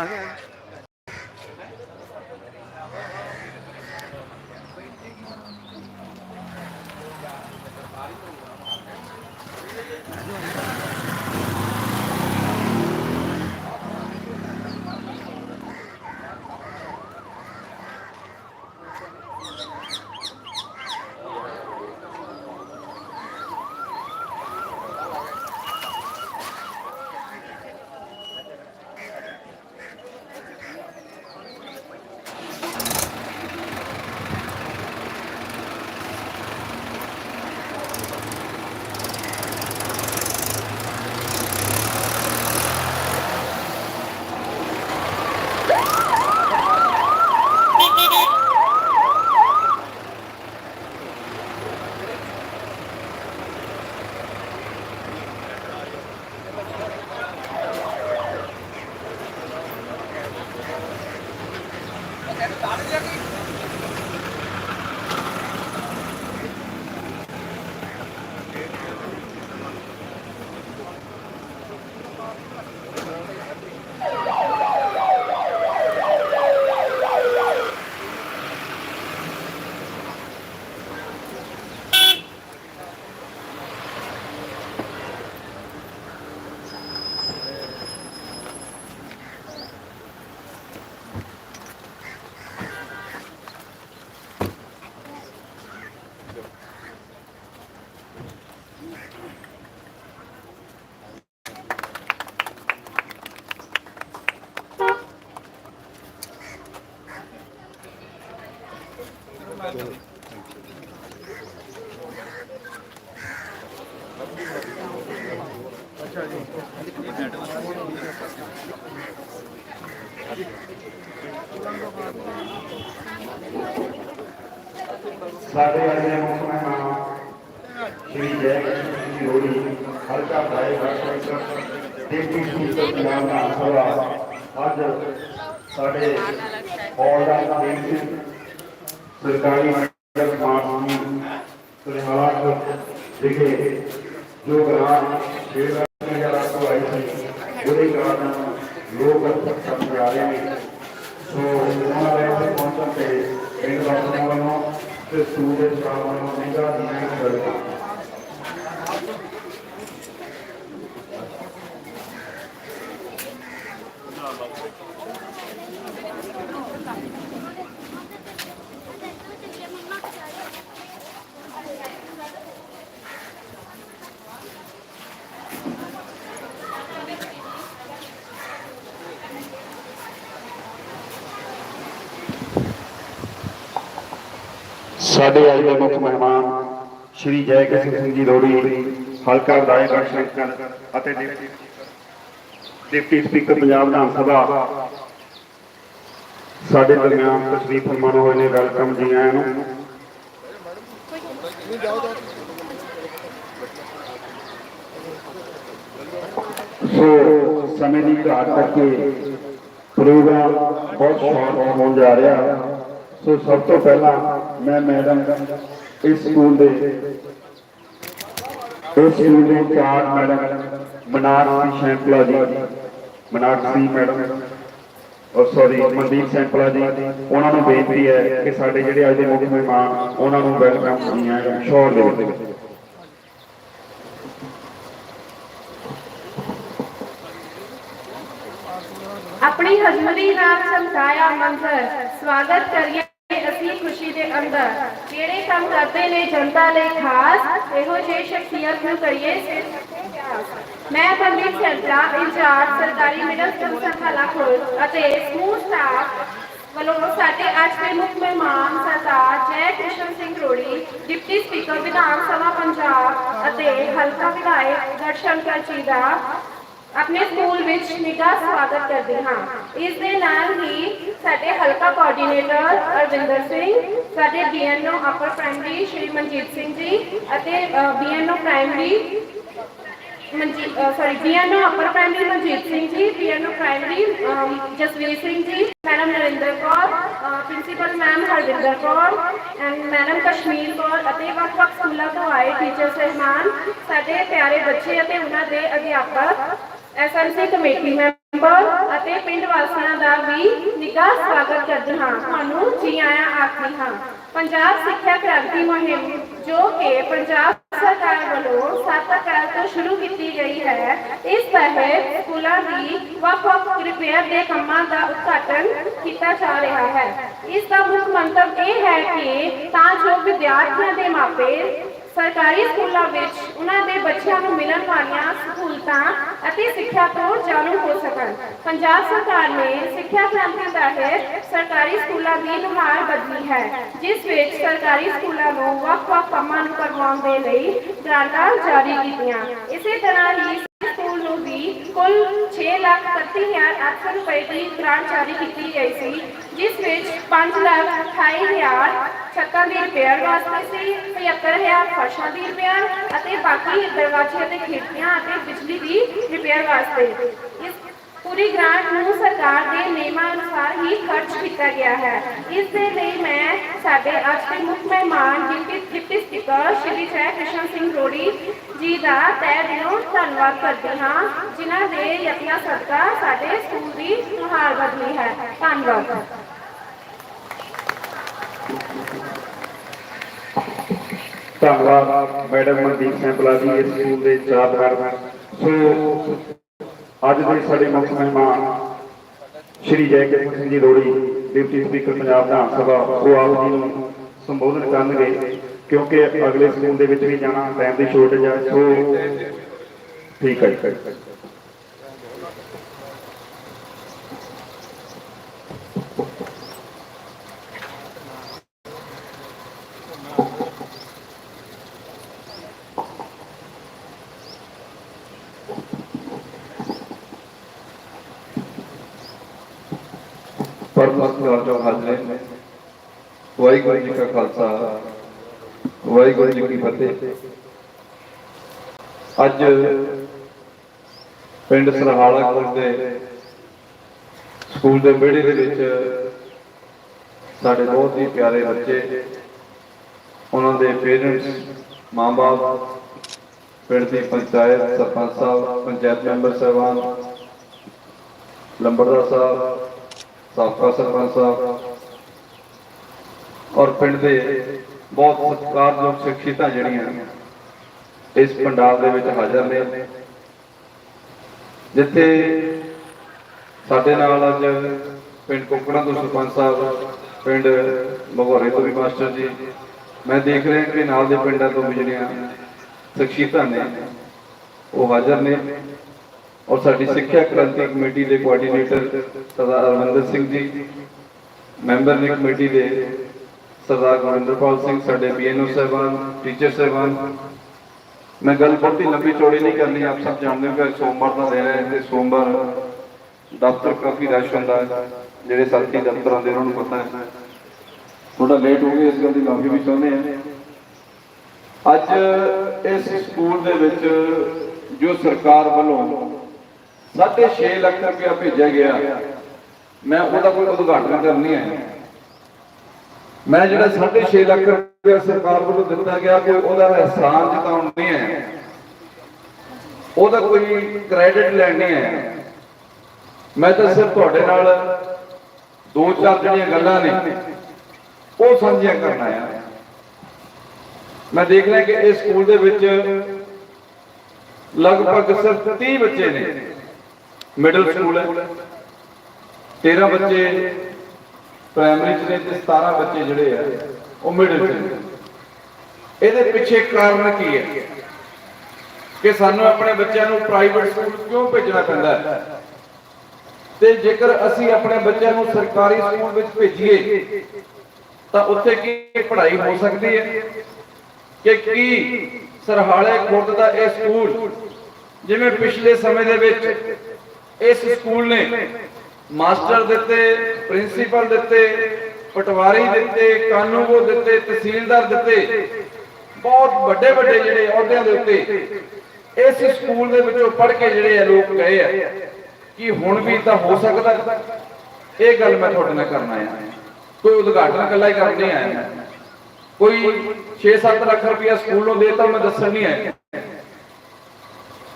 ਸਾਡੇ ਸਾਡੇ ਅੱਜ ਦੇ ਮੁੱਖ ਮਹਿਮਾਨ ਸ਼੍ਰੀ ਜੈ ਕਿਸ਼ਨ ਸਿੰਘ ਜੀ ਲੋੜੀ ਹਲਕਾ ਵਿਧਾਇਕ ਅਕਸ਼ਰ ਅਤੇ ਡਿਪਟੀ ਸਪੀਕਰ ਪੰਜਾਬ ਵਿਧਾਨ ਸਭਾ। ਸਾਡੇ ਦਰਮਿਆਨ ਤਸ਼ਰੀਫ ਫਰਮਾਨ ਹੋਏ ਨੇ, ਵੈਲਕਮ ਜੀ ਆਇਆਂ ਨੂੰ। ਸੋ, ਸਮੇਂ ਦੀ ਘਾਟ ਕਰਕੇ ਪ੍ਰੋਗਰਾਮ ਬਹੁਤ ਸ਼ਾਰਟ ਹੋਣ ਜਾ ਰਿਹਾ। ਸੋ ਸਭ ਤੋਂ ਪਹਿਲਾਂ ਮੈਂ ਮੈਡਮ ਇਸ ਸਕੂਲ ਦੇ ਇਸ ਸਕੂਲ ਦੇ ਚਾਰ ਮੈਡਮ ਮਨਾਰਸੀ ਸ਼ੈਂਪਲਾ ਜੀ, ਮਨਾਰਸੀ ਮੈਡਮ। ਔਰ ਸੌਰੀ ਮਨਦੀਪ ਸੈਂਪਲਾ ਜੀ, ਉਹਨਾਂ ਨੂੰ ਬੇਨਤੀ ਹੈ ਕਿ ਸਾਡੇ ਜਿਹੜੇ ਅੱਜ ਦੇ ਮੁੱਖ ਮਹਿਮਾਨ, ਉਹਨਾਂ ਨੂੰ ਵੈਲਕਮ ਜੀ ਆਇਆਂ ਸ਼ੋਰ ਦੇ ਵਿੱਚ। ਆਪਣੀ ਹਜ਼ਮਰੀ ਨਾਲ ਚਮਕਾਇਆ ਮੰਜ਼ਰ ਸਵਾਗਤ ਕਰੀਏ ਅਸੀਂ ਖੁਸ਼ੀ ਦੇ ਅੰਦਰ। ਜਿਹੜੇ ਕੰਮ ਕਰਦੇ ਨੇ ਜਨਤਾ ਲਈ ਖਾਸ, ਇਹੋ ਜਿਹੇ ਸ਼ਖਸੀਅਤ ਨੂੰ ਕਰੀਏ। ਮੈਂ ਪਬਲਿਕ ਸੈਂਟਰਾ, ਇੰਚਾਰਜ ਸਰਕਾਰੀ ਮਿਡਲ ਸਕੂਲ ਸੰਖਾਲਾ ਖੋਲ ਅਤੇ ਸਮੂਹ ਸਟਾਫ ਵੱਲੋਂ ਸਾਡੇ ਅੱਜ ਦੇ ਮੁੱਖ ਮਹਿਮਾਨ ਸਰਦਾਰ ਜੈ ਕ੍ਰਿਸ਼ਨ ਸਿੰਘ ਰੋੜੀ, ਡਿਪਟੀ ਸਪੀਕਰ ਵਿਧਾਨ ਸਭਾ ਪੰਜਾਬ ਅਤੇ ਹਲਕਾ ਵਿਧਾਇਕ ਦਰਸ਼ਨਕਰ ਜੀ ਦਾ ਆਪਣੇ ਸਕੂਲ ਵਿੱਚ ਨਿੱਘਾ ਸਵਾਗਤ ਕਰਦੇ ਹਾਂ। ਇਸ ਦੇ ਨਾਲ ਹੀ ਸਾਡੇ ਹਲਕਾ ਕੋਆਰਡੀਨੇਟਰ ਅਰਵਿੰਦਰ ਸਿੰਘ, ਸਾਡੇ BNO upper primary Shri Manjeet Singh ji ਅਤੇ BNO primary Manjeet sorry BNO upper primary Manjeet Singh ji BNO primary Jasvir Singh ji madam Narinder Kaur principal ma'am Harvinder Kaur and madam Kashmir Kaur ਅਤੇ ਵੱਖ-ਵੱਖ ਸਕੂਲਾਂ ਤੋਂ ਆਏ teacher ਸਹਿਮਾਨ, ਸਾਡੇ ਪਿਆਰੇ ਬੱਚੇ ਅਤੇ ਉਹਨਾਂ ਦੇ ਅਧਿਆਪਕ ਐਸਐਮਸੀ ਕਮੇਟੀ ਮੈਂਬਰ ਅਤੇ ਪਿੰਡ ਵਾਸੀਆਂ ਦਾ ਵੀ ਨਿੱਘਾ ਸਵਾਗਤ ਕਰਦੇ ਹਾਂ। ਤੁਹਾਨੂੰ ਜੀ ਆਇਆਂ ਆਖਦੇ ਹਾਂ, ਪੰਜਾਬ ਸਿੱਖਿਆ ਕ੍ਰਾਂਤੀ ਮੁਹਿੰਮ, ਜੋ ਕਿ ਪੰਜਾਬ ਸਰਕਾਰ ਵੱਲੋਂ 7 ਅਪ੍ਰੈਲ ਤੋਂ ਸ਼ੁਰੂ ਕੀਤੀ ਗਈ ਹੈ, ਇਸ ਤਹਿਤ ਸਕੂਲਾਂ ਦੀ ਵੱਖ-ਵੱਖ ਰਿਪੇਅਰ ਦੇ ਕੰਮਾਂ ਦਾ ਉਦਘਾਟਨ ਕੀਤਾ ਜਾ ਰਿਹਾ ਹੈ। ਇਸ ਦਾ ਮੁੱਖ ਮੰਤਵ ਇਹ ਹੈ ਕਿ ਤਾਂ ਜੋ ਵਿਦਿਆਰਥੀਆਂ ਦੇ ਮਾਪੇ ਸਰਕਾਰੀ ਸਕੂਲਾਂ ਵਿੱਚ ਉਹਨਾਂ ਦੇ ਬੱਚਿਆਂ ਨੂੰ ਮਿਲਣ ਵਾਲੀਆਂ ਸਹੂਲਤਾਂ ਅਤੇ ਸਿੱਖਿਆ ਤੋਂ ਜਾਣੂ ਹੋ ਸਕਣ। ਪੰਜਾਬ ਸਰਕਾਰ ਨੇ ਸਿੱਖਿਆ ਕ੍ਰਾਂਤੀ ਤਹਿਤ ਸਰਕਾਰੀ ਸਕੂਲਾਂ ਦੀ ਨੁਹਾਰ ਬਦਲੀ ਹੈ, ਜਿਸ ਵਿੱਚ ਸਰਕਾਰੀ ਸਕੂਲਾਂ ਨੂੰ ਵੱਖ-ਵੱਖ ਕੰਮਾਂ ਨੂੰ ਕਰਵਾਉਣ ਦੇ ਲਈ ਗ੍ਰਾਂਟਾਂ ਜਾਰੀ ਕੀਤੀਆਂ। ਇਸੇ ਤਰ੍ਹਾਂ ਹੀ ਸਕੂਲ ਨੂੰ ਵੀ ਕੁੱਲ 6 ਲੱਖ 31800 ਰੁਪਏ ਦੀ ਗ੍ਰਾਂਟ ਜਾਰੀ ਕੀਤੀ ਗਈ ਸੀ, ਜਿਸ ਵਿੱਚ 5 ਲੱਖ 28000 ਛੱਤਾਂ ਦੀ ਰਿਪੇਅਰ ਵਾਸਤੇ ਸੀ 75000 ਫਰਸ਼ਾਂ ਦੀ ਰਿਪੇਅਰ ਅਤੇ ਬਾਕੀ ਦਰਵਾਜ਼ੇ ਅਤੇ ਖਿੜਕੀਆਂ ਅਤੇ ਬਿਜਲੀ ਦੀ ਰਿਪੇਅਰ ਵਾਸਤੇ। ਇਸ ਪੂਰੀ ਗ੍ਰਾਂਟ ਨੂੰ ਸਰਕਾਰ ਦੇ ਨਿਯਮਾਂ ਅਨੁਸਾਰ ਹੀ ਖਰਚ ਕੀਤਾ ਗਿਆ ਹੈ। ਇਸ ਦੇ ਲਈ ਮੈਂ ਸਾਡੇ ਅੱਜ ਦੇ ਮੁੱਖ ਮਹਿਮਾਨ ਡਿਪਟੀ ਡਿਪਟੀ ਸਪੀਕਰ ਸ਼੍ਰੀ ਜੈ ਕ੍ਰਿਸ਼ਨ ਸਿੰਘ ਰੋੜੀ ਜੀ ਦਾ ਤਹਿ ਦਿਲੋਂ ਧੰਨਵਾਦ ਕਰਦੀ ਹਾਂ, ਜਿਨ੍ਹਾਂ ਦੇ ਯਤਨਾਂ ਸਦਕਾ ਸਾਡੇ ਸਕੂਲ ਦੀ ਨੁਹਾਰ ਬਦਲੀ ਹੈ। ਧੰਨਵਾਦ। ਧੰਨਵਾਦ ਮੈਡਮ ਮਨਦੀਪ ਸੈਂਪਲਾ ਜੀ ਇਸ ਸਕੂਲ ਦੇ ਚਾਰਦਾਰ ਸੋ, ਅੱਜ ਦੇ ਸਾਡੇ ਮੁੱਖ ਮਹਿਮਾਨ ਸ਼੍ਰੀ ਜੈ ਕਿਸ਼ਨ ਸਿੰਘ ਜੀ ਰੋੜੀ ਡਿਪਟੀ ਸਪੀਕਰ ਪੰਜਾਬ ਵਿਧਾਨ ਸਭਾ, ਉਹ ਆਪ ਜੀ ਨੂੰ ਸੰਬੋਧਨ ਕਰਨਗੇ ਕਿਉਂਕਿ ਅਗਲੇ ਸਕੂਲ ਦੇ ਵਿੱਚ ਵੀ ਜਾਣਾ ਟਾਈਮ ਦੀ ਸ਼ੋਰਟੇਜ ਹੈ ਸੋ, ਠੀਕ ਹੈ ਜੀ ਪਰਮਸਕਾਰ ਜੋ ਹਾਜ਼ਰ ਨੇ ਵਾਹਿਗੁਰੂ ਜੀ ਕਾ ਖਾਲਸਾ, ਵਾਹਿਗੁਰੂ ਜੀ ਕੀ ਫਤਿਹ। ਅੱਜ ਪਿੰਡ ਸਰਹਾਲਾ ਕੋਲ ਦੇ ਸਕੂਲ ਦੇ ਵਿਹੜੇ ਦੇ ਵਿੱਚ ਸਾਡੇ ਬਹੁਤ ਹੀ ਪਿਆਰੇ ਬੱਚੇ, ਉਹਨਾਂ ਦੇ ਪੇਰੈਂਟਸ ਮਾਂ-ਬਾਪ, ਪਿੰਡ ਦੀ ਪੰਚਾਇਤ ਸਰਪੰਚ ਸਾਹਿਬ, ਪੰਚਾਇਤ ਮੈਂਬਰ ਸਾਹਿਬਾਨ, ਲੰਬੜਦਾਰ ਸਾਹਿਬ, ਸਾਬਕਾ ਸਰਪੰਚ ਸਾਹਿਬ ਔਰ ਪਿੰਡ ਦੇ ਬਹੁਤ ਸਤਿਕਾਰਯੋਗ ਸ਼ਖਸੀਅਤਾਂ ਜਿਹੜੀਆਂ ਇਸ ਪੰਡਾਲ ਦੇ ਵਿੱਚ ਹਾਜ਼ਰ ਨੇ। ਜਿੱਥੇ ਸਾਡੇ ਨਾਲ ਅੱਜ ਪਿੰਡ ਕੋਕੜਾ ਤੋਂ ਸਰਪੰਚ ਸਾਹਿਬ, ਪਿੰਡ ਮਗੋਰੇ ਤੋਂ ਵੀ ਮਾਸਟਰ ਜੀ। ਮੈਂ ਦੇਖ ਰਿਹਾ ਕਿ ਨਾਲ ਦੇ ਪਿੰਡਾਂ ਤੋਂ ਵੀ ਜਿਹੜੀਆਂ ਸ਼ਖਸੀਅਤਾਂ ਨੇ, ਉਹ ਹਾਜ਼ਰ ਨੇ। ਔਰ ਸਾਡੀ ਸਿੱਖਿਆ ਕ੍ਰਾਂਤੀ ਕਮੇਟੀ ਦੇ ਕੋਆਰਡੀਨੇਟਰ ਸਰਦਾਰ ਅਰਵਿੰਦਰ ਸਿੰਘ ਜੀ, ਮੈਂਬਰ ਨੇ ਕਮੇਟੀ ਦੇ ਸਰਦਾਰ ਗੁਰਿੰਦਰਪਾਲ ਸਿੰਘ, ਸਾਡੇ ਬੀਐਨਓ ਸਾਹਿਬਾਨ ਟੀਚਰ ਸਾਹਿਬਾਨ। ਮੈਂ ਗੱਲ ਬਹੁਤੀ ਲੰਬੀ ਚੌੜੀ ਨਹੀਂ ਕਰਨੀ, ਆਪ ਸਭ ਜਾਣਦੇ ਹੋ ਕਿ ਸੋਮਵਾਰ ਦਾ ਦਿਨ ਹੈ ਤੇ ਸੋਮਵਾਰ ਦਫ਼ਤਰ ਕਾਫੀ ਰਸ਼ ਹੁੰਦਾ ਹੈ, ਜਿਹੜੇ ਸਾਥੀ ਦਫ਼ਤਰ ਆਉਂਦੇ ਉਹਨਾਂ ਨੂੰ ਪਤਾ ਹੈ। ਥੋੜਾ ਲੇਟ ਹੋ ਗਏ, ਇਸ ਗੱਲ ਦੀ ਮਾਫੀ ਵੀ ਚਾਹੁੰਦੇ ਹਾਂ। ਅੱਜ ਇਸ ਸਕੂਲ ਦੇ ਵਿੱਚ ਜੋ ਸਰਕਾਰ ਵੱਲੋਂ 6.5 ਲੱਖ ਰੁਪਇਆ ਭੇਜਿਆ ਗਿਆ, ਮੈਂ ਉਹਦਾ ਕੋਈ ਉਦਘਾਟਨ ਕਰਨੀ ਹੈ। ਮੈਂ ਜਿਹੜਾ 6.5 ਲੱਖ ਰੁਪਇਆ ਸਰਕਾਰ ਵੱਲੋਂ ਦਿੱਤਾ ਗਿਆ ਕੋਈ ਉਹਦਾ ਅਹਿਸਾਨ ਜਤਾਉਣ ਨਹੀਂ ਹੈ। ਉਹਦਾ ਕੋਈ ਕ੍ਰੈਡਿਟ ਲੈਣੀ ਹੈ। ਮੈਂ ਤਾਂ ਸਿਰਫ ਤੁਹਾਡੇ ਨਾਲ ਦੋ ਚਾਰ ਜਿਹੜੀਆਂ ਗੱਲਾਂ ਨੇ, ਉਹ ਸਾਂਝੀਆਂ ਕਰਨਾ ਹੈ ਮੈਂ ਦੇਖ ਲਿਆ ਕਿ ਇਸ ਸਕੂਲ ਦੇ ਵਿੱਚ ਲਗਭਗ ਸਿਰਫ 30 ਬੱਚੇ ਨੇ। ਮਿਡਲ ਸਕੂਲ ਹੈ। 13 ਬੱਚੇ ਪ੍ਰਾਇਮਰੀ ਚ ਨੇ ਤੇ 17 ਬੱਚੇ ਜਿਹੜੇ ਆ, ਉਹ ਮਿਡਲ ਚ ਨੇ। ਇਹਦੇ ਪਿੱਛੇ ਕਾਰਨ ਕੀ ਹੈ? ਕਿ ਸਾਨੂੰ ਆਪਣੇ ਬੱਚਿਆਂ ਨੂੰ ਪ੍ਰਾਈਵੇਟ ਸਕੂਲ ਕਿਉਂ ਭੇਜਣਾ ਪੈਂਦਾ ਹੈ? ਤੇ ਜੇਕਰ ਅਸੀਂ ਆਪਣੇ ਬੱਚਿਆਂ ਨੂੰ ਸਰਕਾਰੀ ਸਕੂਲ ਵਿੱਚ ਭੇਜੀਏ, ਤਾਂ ਉੱਥੇ ਕੀ ਪੜ੍ਹਾਈ ਹੋ ਸਕਦੀ ਹੈ? ਕਿ ਕੀ ਸਰਹਾਲੇ ਖੁਰਦ ਦਾ ਇਹ ਸਕੂਲ ਜਿਵੇਂ ਪਿਛਲੇ ਸਮੇਂ ਦੇ ਵਿੱਚ ਇਸ ਸਕੂਲ ਨੇ ਮਾਸਟਰ ਦਿੱਤੇ, ਪ੍ਰਿੰਸੀਪਲ ਦਿੱਤੇ, ਪਟਵਾਰੀ ਦਿੱਤੇ, ਕਾਨੂੰਗੋ ਦਿੱਤੇ, ਤਹਿਸੀਲਦਾਰ ਦਿੱਤੇ। ਬਹੁਤ ਵੱਡੇ ਵੱਡੇ ਜਿਹੜੇ ਅਹੁਦਿਆਂ ਦੇ ਉੱਤੇ ਇਸ ਸਕੂਲ ਦੇ ਵਿੱਚੋਂ ਪੜ੍ਹ ਕੇ ਜਿਹੜੇ ਆ ਲੋਕ ਗਏ ਆ, ਕਿ ਹੁਣ ਵੀ ਤਾਂ ਹੋ ਸਕਦਾ। ਇਹ ਗੱਲ ਮੈਂ ਤੁਹਾਡੇ ਨਾਲ ਕਰਨਾ ਹੈ ਕੋਈ ਉਦਘਾਟਨ ਇਕੱਲਾ ਹੀ ਕਰਨ ਨਹੀਂ ਆਇਆ। ਕੋਈ 6-7 ਲੱਖ ਰੁਪਇਆ ਸਕੂਲ ਨੂੰ ਦੇਤਾ ਮੈਂ ਦੱਸਣ ਨਹੀਂ ਆਇਆ।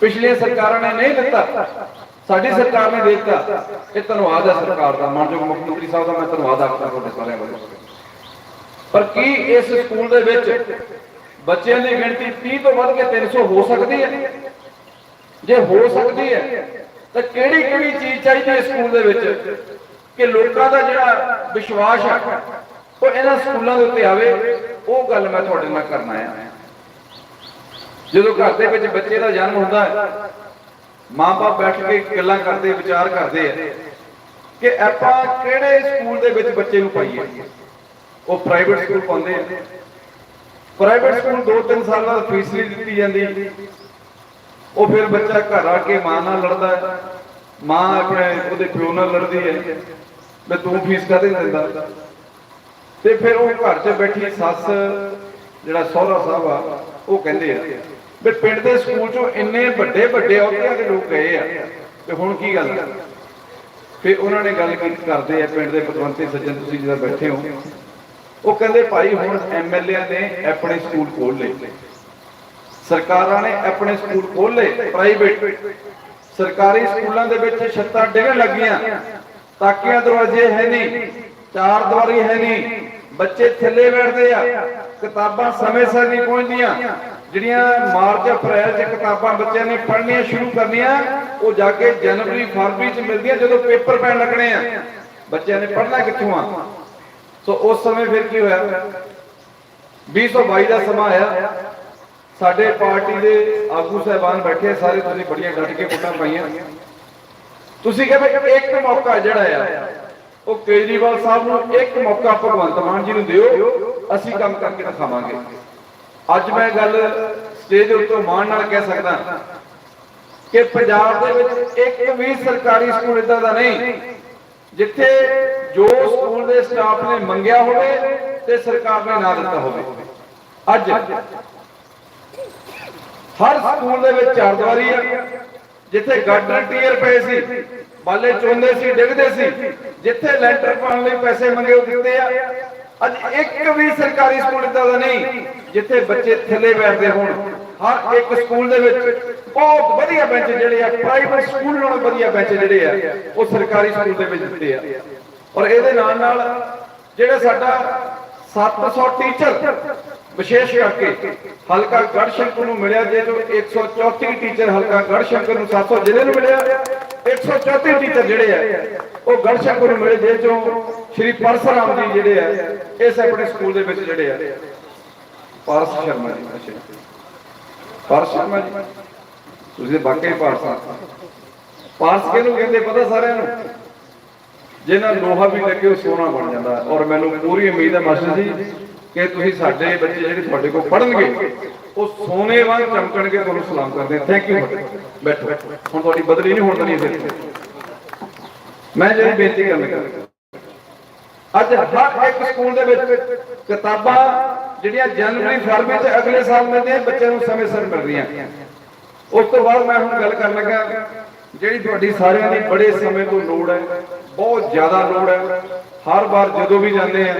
ਪਿਛਲੀਆਂ ਸਰਕਾਰਾਂ ਨੇ ਨਹੀਂ ਦਿੱਤਾ। ਸਾਡੀ ਸਰਕਾਰ ਨੇ ਦੇ ਇਹ ਧੰਨਵਾਦ ਹੈ ਸਰਕਾਰ ਦਾ। ਮਾਨਯੋਗ ਮੁੱਖ ਮੰਤਰੀ ਸਾਹਿਬ ਦਾ ਮੈਂ ਧੰਨਵਾਦ ਆਖਦਾ ਤੁਹਾਡੇ ਸਾਰਿਆਂ ਵੱਲੋਂ। ਪਰ ਕੀ ਇਸ ਸਕੂਲ ਦੇ ਵਿੱਚ ਬੱਚਿਆਂ ਦੀ ਗਿਣਤੀ 30 ਤੋਂ ਵੱਧ ਕੇ 300 ਹੋ ਸਕਦੀ ਹੈ? ਜੇ ਹੋ ਸਕਦੀ ਹੈ, ਤਾਂ ਕਿਹੜੀ ਕਿਹੜੀ ਚੀਜ਼ ਚਾਹੀਦੀ ਹੈ ਸਕੂਲ ਦੇ ਵਿੱਚ ਕਿ ਲੋਕਾਂ ਦਾ ਜਿਹੜਾ ਵਿਸ਼ਵਾਸ ਹੈ, ਉਹ ਇਹਨਾਂ ਸਕੂਲਾਂ ਦੇ ਉੱਤੇ ਆਵੇ? ਉਹ ਗੱਲ ਮੈਂ ਤੁਹਾਡੇ ਨਾਲ ਕਰਨਾ ਹੈ ਜਦੋਂ ਘਰ ਦੇ ਵਿੱਚ ਬੱਚੇ ਦਾ ਜਨਮ ਹੁੰਦਾ ਹੈ ਮਾਂ-ਬਾਪ ਬੈਠ ਕੇ ਗੱਲਾਂ ਕਰਦੇ, ਵਿਚਾਰ ਕਰਦੇ ਆ ਕਿ ਆਪਾਂ ਕਿਹੜੇ ਸਕੂਲ ਦੇ ਵਿੱਚ ਬੱਚੇ ਨੂੰ ਪਾਈਏ? ਉਹ ਪ੍ਰਾਈਵੇਟ ਸਕੂਲ ਪਾਉਂਦੇ ਆ। ਪ੍ਰਾਈਵੇਟ ਸਕੂਲ 2-3 ਸਾਲ ਬਾਅਦ ਫੀਸ ਨਹੀਂ ਦਿੱਤੀ ਜਾਂਦੀ। ਉਹ ਫਿਰ ਬੱਚਾ ਘਰ ਆ ਕੇ ਮਾਂ ਨਾਲ ਲੜਦਾ ਹੈ। ਮਾਂ ਆਪਣੇ ਉਹਦੇ ਪਿਓ ਨਾਲ ਲੜਦੀ ਹੈ। ਮੈਂ ਤੂੰ ਫੀਸ ਕਾਹਦੇ ਨਹੀਂ ਦਿੰਦਾ? ਤੇ ਫਿਰ ਉਹ ਘਰ 'ਚ ਬੈਠੀ ਸੱਸ, ਜਿਹੜਾ ਸਹੁਰਾ ਸਾਹਿਬ ਆ, ਉਹ ਕਹਿੰਦੇ ਆ ਵੀ ਪਿੰਡ ਦੇ ਸਕੂਲ 'ਚੋਂ ਇੰਨੇ ਵੱਡੇ ਵੱਡੇ ਅਹੁਦਿਆਂ ਦੇ ਲੋਕ ਗਏ ਆ, ਤੇ ਹੁਣ ਕੀ ਗੱਲ ਆ? ਉਹਨਾਂ ਨੇ ਗੱਲ ਕਰਦੇ ਆ, ਪਿੰਡ ਦੇ ਪਤਵੰਤੇ ਸੱਜਣ ਤੁਸੀਂ ਜਿਹੜਾ ਬੈਠੇ ਹੋ, ਉਹ ਕਹਿੰਦੇ ਭਾਈ ਹੁਣ ਐਮਐਲਏ ਨੇ ਆਪਣੇ ਸਕੂਲ ਖੋਲ ਲਏ। ਸਰਕਾਰਾਂ ਨੇ ਆਪਣੇ ਸਕੂਲ ਖੋਲੇ ਪ੍ਰਾਈਵੇਟ ਸਰਕਾਰੀ ਸਕੂਲਾਂ ਦੇ ਵਿੱਚ ਛੱਤਾਂ ਡਿੱਗਣ ਲੱਗੀਆਂ, ਤਾਕੀਆਂ ਦਰਵਾਜ਼ੇ ਹੈ ਨਹੀਂ, ਚਾਰ ਦੀਵਾਰੀ ਹੈ ਨਹੀਂ, ਬੱਚੇ ਥੱਲੇ ਬੈਠਦੇ ਆ, ਕਿਤਾਬਾਂ ਸਮੇਂ ਸਿਰ ਨਹੀਂ ਪਹੁੰਚਦੀਆਂ। ਜਿਹੜੀਆਂ ਮਾਰਚ ਅਪ੍ਰੈਲ 'ਚ ਕਿਤਾਬਾਂ ਬੱਚਿਆਂ ਨੇ ਪੜ੍ਹਨੀਆਂ ਸ਼ੁਰੂ ਕਰਨੀਆਂ, ਉਹ ਜਾ ਕੇ ਜਨਵਰੀ, ਫਰਵਰੀ 'ਚ ਮਿਲਦੀਆਂ ਜਦੋਂ ਪੇਪਰ ਪੈਣ ਲੱਗਣੇ ਆ। ਬੱਚਿਆਂ ਨੇ ਪੜ੍ਹਨਾ ਕਿੱਥੋਂ ਆ? ਸੋ ਉਸ ਸਮੇਂ ਫਿਰ ਕੀ ਹੋਇਆ? 2022 ਦਾ ਸਮਾਂ ਆਇਆ। ਸਾਡੇ ਪਾਰਟੀ ਦੇ ਆਗੂ ਸਹਿਬਾਨ ਬੈਠੇ ਸਾਰੇ ਤੁਸੀਂ ਬੜੀਆਂ ਡਟ ਕੇ ਵੋਟਾਂ ਪਾਈਆਂ। ਤੁਸੀਂ ਕਹਿੰਦੇ ਇੱਕ ਮੌਕਾ ਜਿਹੜਾ ਆ, ਉਹ ਕੇਜਰੀਵਾਲ ਸਾਹਿਬ ਨੂੰ ਇੱਕ ਮੌਕਾ ਭਗਵੰਤ ਮਾਨ ਜੀ ਨੂੰ ਦਿਓ, ਅਸੀਂ ਕੰਮ ਕਰਕੇ ਦਿਖਾਵਾਂਗੇ। ਅੱਜ ਮੈਂ ਗੱਲ ਸਟੇਜ ਉੱਤੇ ਮਾਣ ਨਾਲ ਕਹਿ ਸਕਦਾ ਕਿ ਪੰਜਾਬ ਦੇ ਵਿੱਚ ਇੱਕ ਵੀ ਸਰਕਾਰੀ ਸਕੂਲ ਇਦਾਂ ਦਾ ਨਹੀਂ, ਜਿੱਥੇ ਜੋ ਸਕੂਲ ਦੇ ਸਟਾਫ ਨੇ ਮੰਗਿਆ ਹੋਵੇ ਤੇ ਸਰਕਾਰ ਨੇ ਨਾ ਦਿੱਤਾ ਹੋਵੇ। ਅੱਜ ਹਰ ਸਕੂਲ ਦੇ ਵਿੱਚ ਚਾਰ ਦੀਵਾਰੀ ਆ, ਜਿੱਥੇ ਗਾਡਰ ਟੀਅਰ ਪਏ ਸੀ, ਬਾਲੇ ਚੋਂਦੇ ਸੀ, ਡਿੱਗਦੇ ਸੀ, ਜਿੱਥੇ ਲੈਂਟਰ ਪਾਉਣ ਲਈ ਪੈਸੇ ਮੰਗੇ ਉਹ ਦਿੱਤੇ ਆ ਅੱਜ ਇੱਕ ਵੀ ਸਰਕਾਰੀ ਸਕੂਲ ਇਦਾਂ ਦਾ ਨਹੀਂ, ਜਿੱਥੇ ਬੱਚੇ ਥੱਲੇ ਬੈਠਦੇ ਹੋਣ। ਹਰ ਇੱਕ ਸਕੂਲ ਦੇ ਵਿੱਚ ਬਹੁਤ ਵਧੀਆ ਬੈਂਚ ਜਿਹੜੇ ਆ ਪ੍ਰਾਈਵੇਟ ਸਕੂਲ ਨਾਲੋਂ ਵਧੀਆ ਬੈਂਚ ਜਿਹੜੇ ਆ, ਉਹ ਸਰਕਾਰੀ ਸਕੂਲ ਦੇ ਵਿੱਚ ਦਿੱਤੇ ਆ। ਔਰ ਇਹਦੇ ਨਾਲ ਨਾਲ ਜਿਹੜਾ ਸਾਡਾ 700 ਟੀਚਰ ਵਿਸ਼ੇਸ਼ ਕਰਕੇ ਹਲਕਾ ਗੜਸ਼ੰਕਰ ਨੂੰ ਮਿਲਿਆ ਜੇ ਜੋ 134 ਟੀਚਰ ਹਲਕਾ ਗੜਸ਼ੰਕਰ ਨੂੰ 700 ਜ਼ਿਲ੍ਹੇ ਨੂੰ ਮਿਲਿਆ। 134 ਟੀਚਰ ਜਿਹੜੇ ਆ, ਉਹ ਗੜਸ਼ੰਕਰ ਨੂੰ ਮਿਲੇ ਜੇ ਜੋ ਸ਼੍ਰੀ ਪਰਸਰਾਮ ਜੀ ਜਿਹੜੇ ਆ, ਇਸ ਆਪਣੇ ਸਕੂਲ ਦੇ ਵਿੱਚ ਜਿਹੜੇ ਆ। ਪਾਰਸ ਸ਼ਰਮਾ ਜੀ, ਅੱਛਾ ਪਾਰਸ ਸ਼ਰਮਾ ਜੀ, ਤੁਸੀਂ ਵਾਕਈ ਪਾਰਸ ਆ। ਪਾਰਸ ਕਿਹਨੂੰ ਕਹਿੰਦੇ ਪਤਾ ਸਾਰਿਆਂ ਨੂੰ? ਜਿਹਨਾਂ ਲੋਹਾ ਵੀ ਲੱਗੇ ਉਹ ਸੋਨਾ ਬਣ ਜਾਂਦਾ। ਔਰ ਮੈਨੂੰ ਪੂਰੀ ਉਮੀਦ ਹੈ ਮਾਸਟਰ ਜੀ ਕਿ ਤੁਸੀਂ ਸਾਡੇ ਬੱਚੇ ਜਿਹੜੇ ਤੁਹਾਡੇ ਕੋਲ ਪੜਨਗੇ ਉਹ ਸੋਨੇ ਵਾਂਗ ਚਮਕਣਗੇ, ਤੁਹਾਨੂੰ ਸਲਾਮ ਕਰਦੇ ਥੈਂਕ ਯੂ ਬੈਠੋ। ਹੁਣ ਤੁਹਾਡੀ ਬਦਲੀ ਨਹੀਂ ਹੋਣ ਦੇਣੀ ਇੱਥੇ ਮੈਂ ਜਿਹੜੀ ਬੇਨਤੀ ਕਰਨ ਲੱਗਾ, ਅੱਜ ਹਰ ਇੱਕ ਸਕੂਲ ਦੇ ਵਿੱਚ ਕਿਤਾਬਾਂ ਜਿਹੜੀਆਂ ਜਨਵਰੀ, ਫਰਵਰੀ ਚ ਅਗਲੇ ਸਾਲ ਮਿਲਦੀਆਂ, ਬੱਚਿਆਂ ਨੂੰ ਸਮੇਂ ਸਿਰ ਮਿਲ ਰਹੀਆਂ ਉਸ ਤੋਂ ਬਾਅਦ ਮੈਂ ਹੁਣ ਗੱਲ ਕਰਨ ਲੱਗਾ, ਜਿਹੜੀ ਤੁਹਾਡੀ ਸਾਰਿਆਂ ਦੀ ਬੜੇ ਸਮੇਂ ਤੋਂ ਲੋੜ ਹੈ, ਬਹੁਤ ਜ਼ਿਆਦਾ ਲੋੜ ਹੈ। ਹਰ ਵਾਰ ਜਦੋਂ ਵੀ ਜਾਂਦੇ ਆ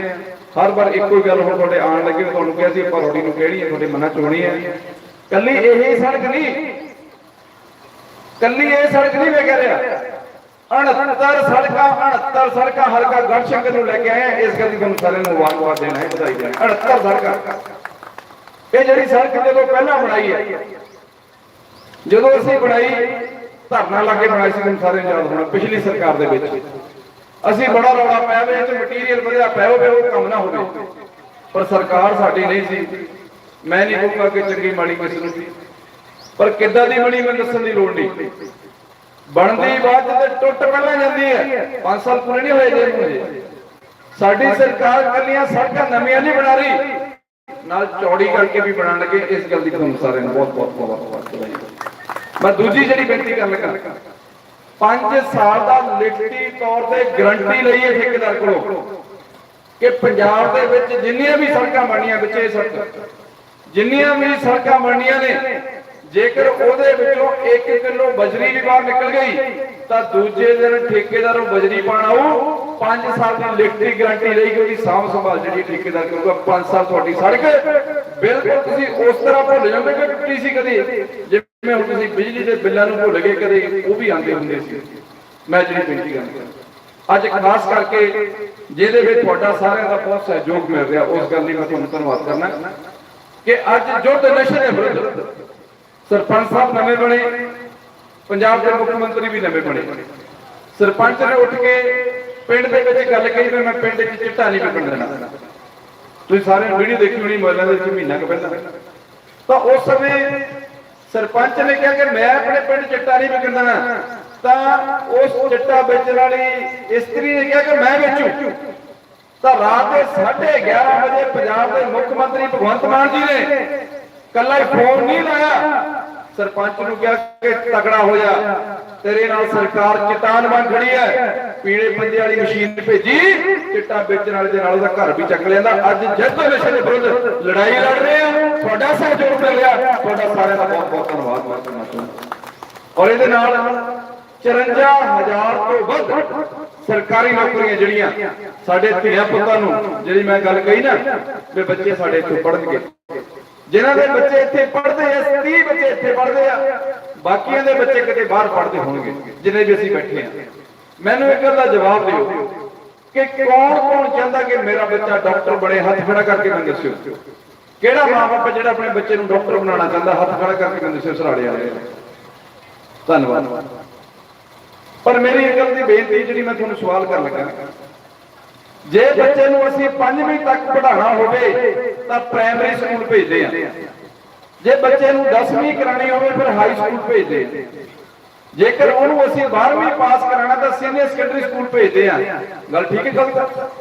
ਹਰ ਵਾਰ ਇੱਕੋ ਹੀ ਗੱਲ ਹੁਣ ਤੁਹਾਡੇ ਆਉਣ ਲੱਗੇ ਤੁਹਾਨੂੰ ਕਿਹਾ ਸੀ ਆਪਾਂ ਰੋੜੀ ਨੂੰ ਕਿਹੜੀ ਹੈ, ਤੁਹਾਡੇ ਮਨਾਂ ਚ ਹੈ। ਕੱਲੀ ਇਹ ਸੜਕ ਨਹੀਂ। ਕੱਲੀ ਇਹ ਸੜਕ ਨਹੀਂ ਮੈਂ ਕਹਿ ਰਿਹਾ। 69 ਸੜਕਾਂ 69 ਸੜਕਾਂ ਹਲਕਾ ਗੜਸ਼ੰਕਰ ਨੂੰ ਲੈ ਕੇ ਆਇਆ ਇਸ ਗੱਲ ਦੀ ਤੁਹਾਨੂੰ ਸਾਰਿਆਂ ਨੂੰ ਮੁਬਾਰਕਬਾਦ ਦੇਣਾ ਹੈ, ਵਧਾਈ ਦੇਣਾ 68 ਸੜਕਾਂ। ਇਹ ਜਿਹੜੀ ਸੜਕ ਜਦੋਂ ਪਹਿਲਾਂ ਬਣਾਈ ਹੈ, ਜਦੋਂ ਅਸੀਂ ਬਣਾਈ, ਧਰਨਾ ਲਾ ਕੇ ਬਣਾਈ ਸੀ, ਤੁਹਾਨੂੰ ਸਾਰਿਆਂ ਨੂੰ ਯਾਦ ਹੋਣਾ, ਪਿਛਲੀ ਸਰਕਾਰ ਦੇ ਵਿੱਚ। ਅਸੀਂ ਬੜਾ ਰੌਲਾ ਪਾਇਆ ਵੀ ਇਹ ਚ ਮਟੀਰੀਅਲ ਵਧਿਆ ਪਿਆ ਹੋਵੇ, ਉਹ ਕੰਮ ਨਾ ਹੋਵੇ। ਪਰ ਸਰਕਾਰ ਸਾਡੀ ਨਹੀਂ ਸੀ। ਮੈਂ ਨਹੀਂ ਕਹੂੰਗਾ ਕਿ ਚੰਗੀ ਮਾੜੀ ਕਿਸੇ ਨੂੰ ਪਰ ਕਿੱਦਾਂ ਦੀ ਬਣੀ ਮੈਨੂੰ ਦੱਸਣ ਦੀ ਲੋੜ ਨਹੀਂ। ਬਣਦੀ ਬਾਅਦ ਤੇ ਟੁੱਟ ਪਹਿਲਾਂ ਜਾਂਦੀ ਹੈ। 5 ਸਾਲ ਪੂਰੇ ਨਹੀਂ ਹੋਏ ਜੇ ਮੁਝੇ ਸਾਡੀ ਸਰਕਾਰ ਕੱਲੀਆਂ ਸੜਕਾਂ ਨਵੀਆਂ ਨਹੀਂ ਬਣਾ ਰਹੀ। ਨਾਲ ਚੌੜੀ ਕਰਕੇ ਵੀ ਬਣਾਉਣ ਲੱਗੇ। ਇਸ ਗੱਲ ਦੀ ਤੁਹਾਨੂੰ ਸਾਰਿਆਂ ਨੂੰ ਬਹੁਤ ਬਹੁਤ ਬਹੁਤ ਵਧਾਈ ਮੈਂ ਦੂਜੀ ਜਿਹੜੀ ਬੇਨਤੀ ਕਰਨ ਲੱਗਾ 5 ਸਾਲ ਦਾ ਲਿਖਤੀ ਤੌਰ ਤੇ ਗਰੰਟੀ ਲਈ ਹੈ ਠੇਕੇਦਾਰ ਕੋਲੋਂ ਕਿ ਪੰਜਾਬ ਦੇ ਵਿੱਚ ਜਿੰਨੀਆਂ ਵੀ ਸੜਕਾਂ ਬਣੀਆਂ ਵਿੱਚ ਇਹ ਸੜਕ, ਜਿੰਨੀਆਂ ਵੀ ਸੜਕਾਂ ਬਣੀਆਂ ਨੇ, ਜੇਕਰ ਉਹਦੇ ਵਿੱਚੋਂ 1 ਕਿਲੋ ਬਜਰੀ ਵੀ ਬਾਹਰ ਨਿਕਲ ਗਈ, ਤਾਂ ਦੂਜੇ ਦਿਨ ਠੇਕੇਦਾਰ ਉਹ ਬਜਰੀ ਪਾਣ ਆਊ। 5 ਸਾਲ ਦੀ ਲਿਖਤੀ ਗਾਰੰਟੀ ਲਈ ਕਿ ਸਾਂਭ ਸੰਭਾਲ ਜਿਹੜੀ ਠੇਕੇਦਾਰ ਕਰੂਗਾ 5 ਸਾਲ ਤੁਹਾਡੀ ਸੜਕ। ਬਿਲਕੁਲ ਤੁਸੀਂ ਉਸ ਤਰ੍ਹਾਂ ਭੁੱਲ ਜਾਓਗੇ ਕਿ ਟੁੱਟੀ ਸੀ ਕਦੀ। ਜਿਵੇਂ ਹੁਣ ਤੁਸੀਂ ਬਿਜਲੀ ਦੇ ਬਿੱਲਾਂ ਨੂੰ ਭੁੱਲ ਗਏ ਕਦੇ, ਉਹ ਵੀ ਆਉਂਦੇ ਹੁੰਦੇ ਸੀ। ਮੈਂ ਜਿਹੜੀ ਬੇਨਤੀ ਕਰਦਾ। ਅੱਜ ਖਾਸ ਕਰਕੇ ਜਿਹਦੇ ਵਿੱਚ ਤੁਹਾਡਾ ਸਾਰਿਆਂ ਦਾ ਬਹੁਤ ਸਹਿਯੋਗ ਮਿਲ ਰਿਹਾ, ਉਸ ਗੱਲ ਲਈ ਮੈਂ ਤੁਹਾਨੂੰ ਧੰਨਵਾਦ ਕਰਨਾ। ਕਿ ਅੱਜ ਜੁੱਧ ਨਸ਼ੇ ਦੇ ਵਿਰੁੱਧ ਸਰਪੰਚ ਸਾਹਿਬ ਨਵੇਂ ਬਣੇ, ਪੰਜਾਬ ਦੇ ਮੁੱਖ ਮੰਤਰੀ ਵੀ ਨਵੇਂ ਬਣੇ। ਸਰਪੰਚ ਨੇ ਉੱਠ ਕੇ ਪਿੰਡ ਦੇ ਵਿੱਚ ਗੱਲ ਕਹੀ ਵੀ ਮੈਂ ਪਿੰਡ ਵਿੱਚ ਚਿੱਟਾ ਨਹੀਂ ਵਿਕਣ ਦੇਣਾ। ਤੁਸੀਂ ਸਾਰੇ ਵੀਡੀਓ ਦੇਖੀ ਹੋਣੀ, ਮੋਬਾਈਲਾਂ ਦੇ ਵਿੱਚ ਮਹੀਨਾ ਕੁ ਪਹਿਲਾਂ। ਤਾਂ ਉਸ ਸਮੇਂ ਸਰਪੰਚ ਨੇ ਕਿਹਾ ਕਿ ਮੈਂ ਆਪਣੇ ਪਿੰਡ ਚਿੱਟਾ ਨਹੀਂ ਵਿਕਣ। ਤਾਂ ਉਸ ਚਿੱਟਾ ਵੇਚਣ ਵਾਲੀ ਇਸਤਰੀ ਨੇ ਕਿਹਾ ਕਿ ਮੈਂ ਵੇਚੂ। ਤਾਂ ਰਾਤ ਦੇ 11:30 ਵਜੇ ਪੰਜਾਬ ਦੇ ਮੁੱਖ ਮੰਤਰੀ ਭਗਵੰਤ ਮਾਨ ਜੀ ਨੇ ਕੱਲਾ ਹੀ ਫੋਨ ਨਹੀਂ ਲਾਇਆ। ਸਰਪੰਚ ਨੂੰ ਕਿਹਾ ਕਿ ਤਗੜਾ ਹੋ ਜਾ। ਤੇਰੇ ਨਾਲ ਸਰਕਾਰ ਚਟਾਨ ਬਣ ਖੜੀ ਹੈ। ਪੀਲੇ ਪੰਜੇ ਵਾਲੀ ਮਸ਼ੀਨ ਭੇਜੀ। ਚਿੱਟਾ ਵੇਚਣ ਵਾਲੇ ਦੇ ਨਾਲ ਉਹਦਾ ਘਰ ਵੀ ਚੱਕ ਲਿਆਂਦਾ। ਅੱਜ ਜਿੱਤ ਨਸ਼ੇ ਦੇ ਵਿਰੁੱਧ ਲੜਾਈ ਲੜ ਰਹੇ ਆ। ਤੁਹਾਡਾ ਸਹਿਯੋਗ ਮਿਲ ਰਿਹਾ। ਤੁਹਾਡਾ ਸਾਰਿਆਂ ਦਾ ਬਹੁਤ ਬਹੁਤ ਧੰਨਵਾਦ। ਮੈਂ ਕਰਨਾ ਚਾਹੁੰਦਾ ਔਰ ਇਹਦੇ ਨਾਲ 54000 ਤੋਂ ਵੱਧ ਸਰਕਾਰੀ ਨੌਕਰੀਆਂ ਜਿਹੜੀਆਂ ਸਾਡੇ ਧੀਆ ਪੁੱਤਾਂ ਨੂੰ, ਜਿਹੜੀ ਮੈਂ ਗੱਲ ਕਹੀ ਨਾ, ਵੀ ਬੱਚੇ ਸਾਡੇ ਇੱਥੇ ਪੜ੍ਹਨਗੇ। ਜਿਨ੍ਹਾਂ ਦੇ ਬੱਚੇ ਇੱਥੇ ਪੜ੍ਹਦੇ ਆ 30 ਬੱਚੇ ਇੱਥੇ ਪੜ੍ਹਦੇ ਆ, ਬਾਕੀਆਂ ਦੇ ਬੱਚੇ ਕਿਤੇ ਬਾਹਰ ਪੜ੍ਹਦੇ ਹੋਣਗੇ, ਜਿੰਨੇ ਵੀ ਅਸੀਂ ਬੈਠੇ ਆ। ਮੈਨੂੰ ਇੱਕ ਗੱਲ ਦਾ ਜਵਾਬ ਦਿਓ ਕਿ ਕੌਣ ਕੌਣ ਚਾਹੁੰਦਾ ਕਿ ਮੇਰਾ ਬੱਚਾ ਡਾਕਟਰ ਬਣੇ, ਹੱਥ ਖੜਾ ਕਰਕੇ ਮੈਨੂੰ ਦੱਸਿਓ। ਕਿਹੜਾ ਮਾਪੇ ਜਿਹੜਾ ਆਪਣੇ ਬੱਚੇ ਨੂੰ ਡਾਕਟਰ ਬਣਾਉਣਾ ਚਾਹੁੰਦਾ, ਹੱਥ ਖੜਾ ਕਰਕੇ ਮੈਨੂੰ ਦੱਸਿਓ ਸਰਾੜੇ ਵਾਲੇ ਧੰਨਵਾਦ। ਪਰ ਮੇਰੀ ਇੱਕ ਗੱਲ ਦੀ ਬੇਨਤੀ ਜਿਹੜੀ ਮੈਂ ਤੁਹਾਨੂੰ ਸਵਾਲ ਕਰਨ ਲੱਗਾ, ਜੇ ਬੱਚੇ ਨੂੰ ਅਸੀਂ 5ਵੀਂ ਤੱਕ ਪੜ੍ਹਾਉਣਾ ਹੋਵੇ ਤਾਂ ਪ੍ਰਾਇਮਰੀ ਸਕੂਲ ਭੇਜਦੇ ਆ। ਜੇ ਬੱਚੇ ਨੂੰ 10ਵੀਂ ਕਰਾਣੀ ਹੋਵੇ, ਫਿਰ ਹਾਈ ਸਕੂਲ ਭੇਜਦੇ ਜੇਕਰ ਉਹਨੂੰ ਅਸੀਂ 12ਵੀਂ ਪਾਸ ਕਰਾਣਾ ਤਾਂ ਸੀਨੀਅਰ ਸੈਕੰਡਰੀ ਸਕੂਲ ਭੇਜਦੇ ਆ। ਗੱਲ ਠੀਕ ਹੈ ਗਲਤ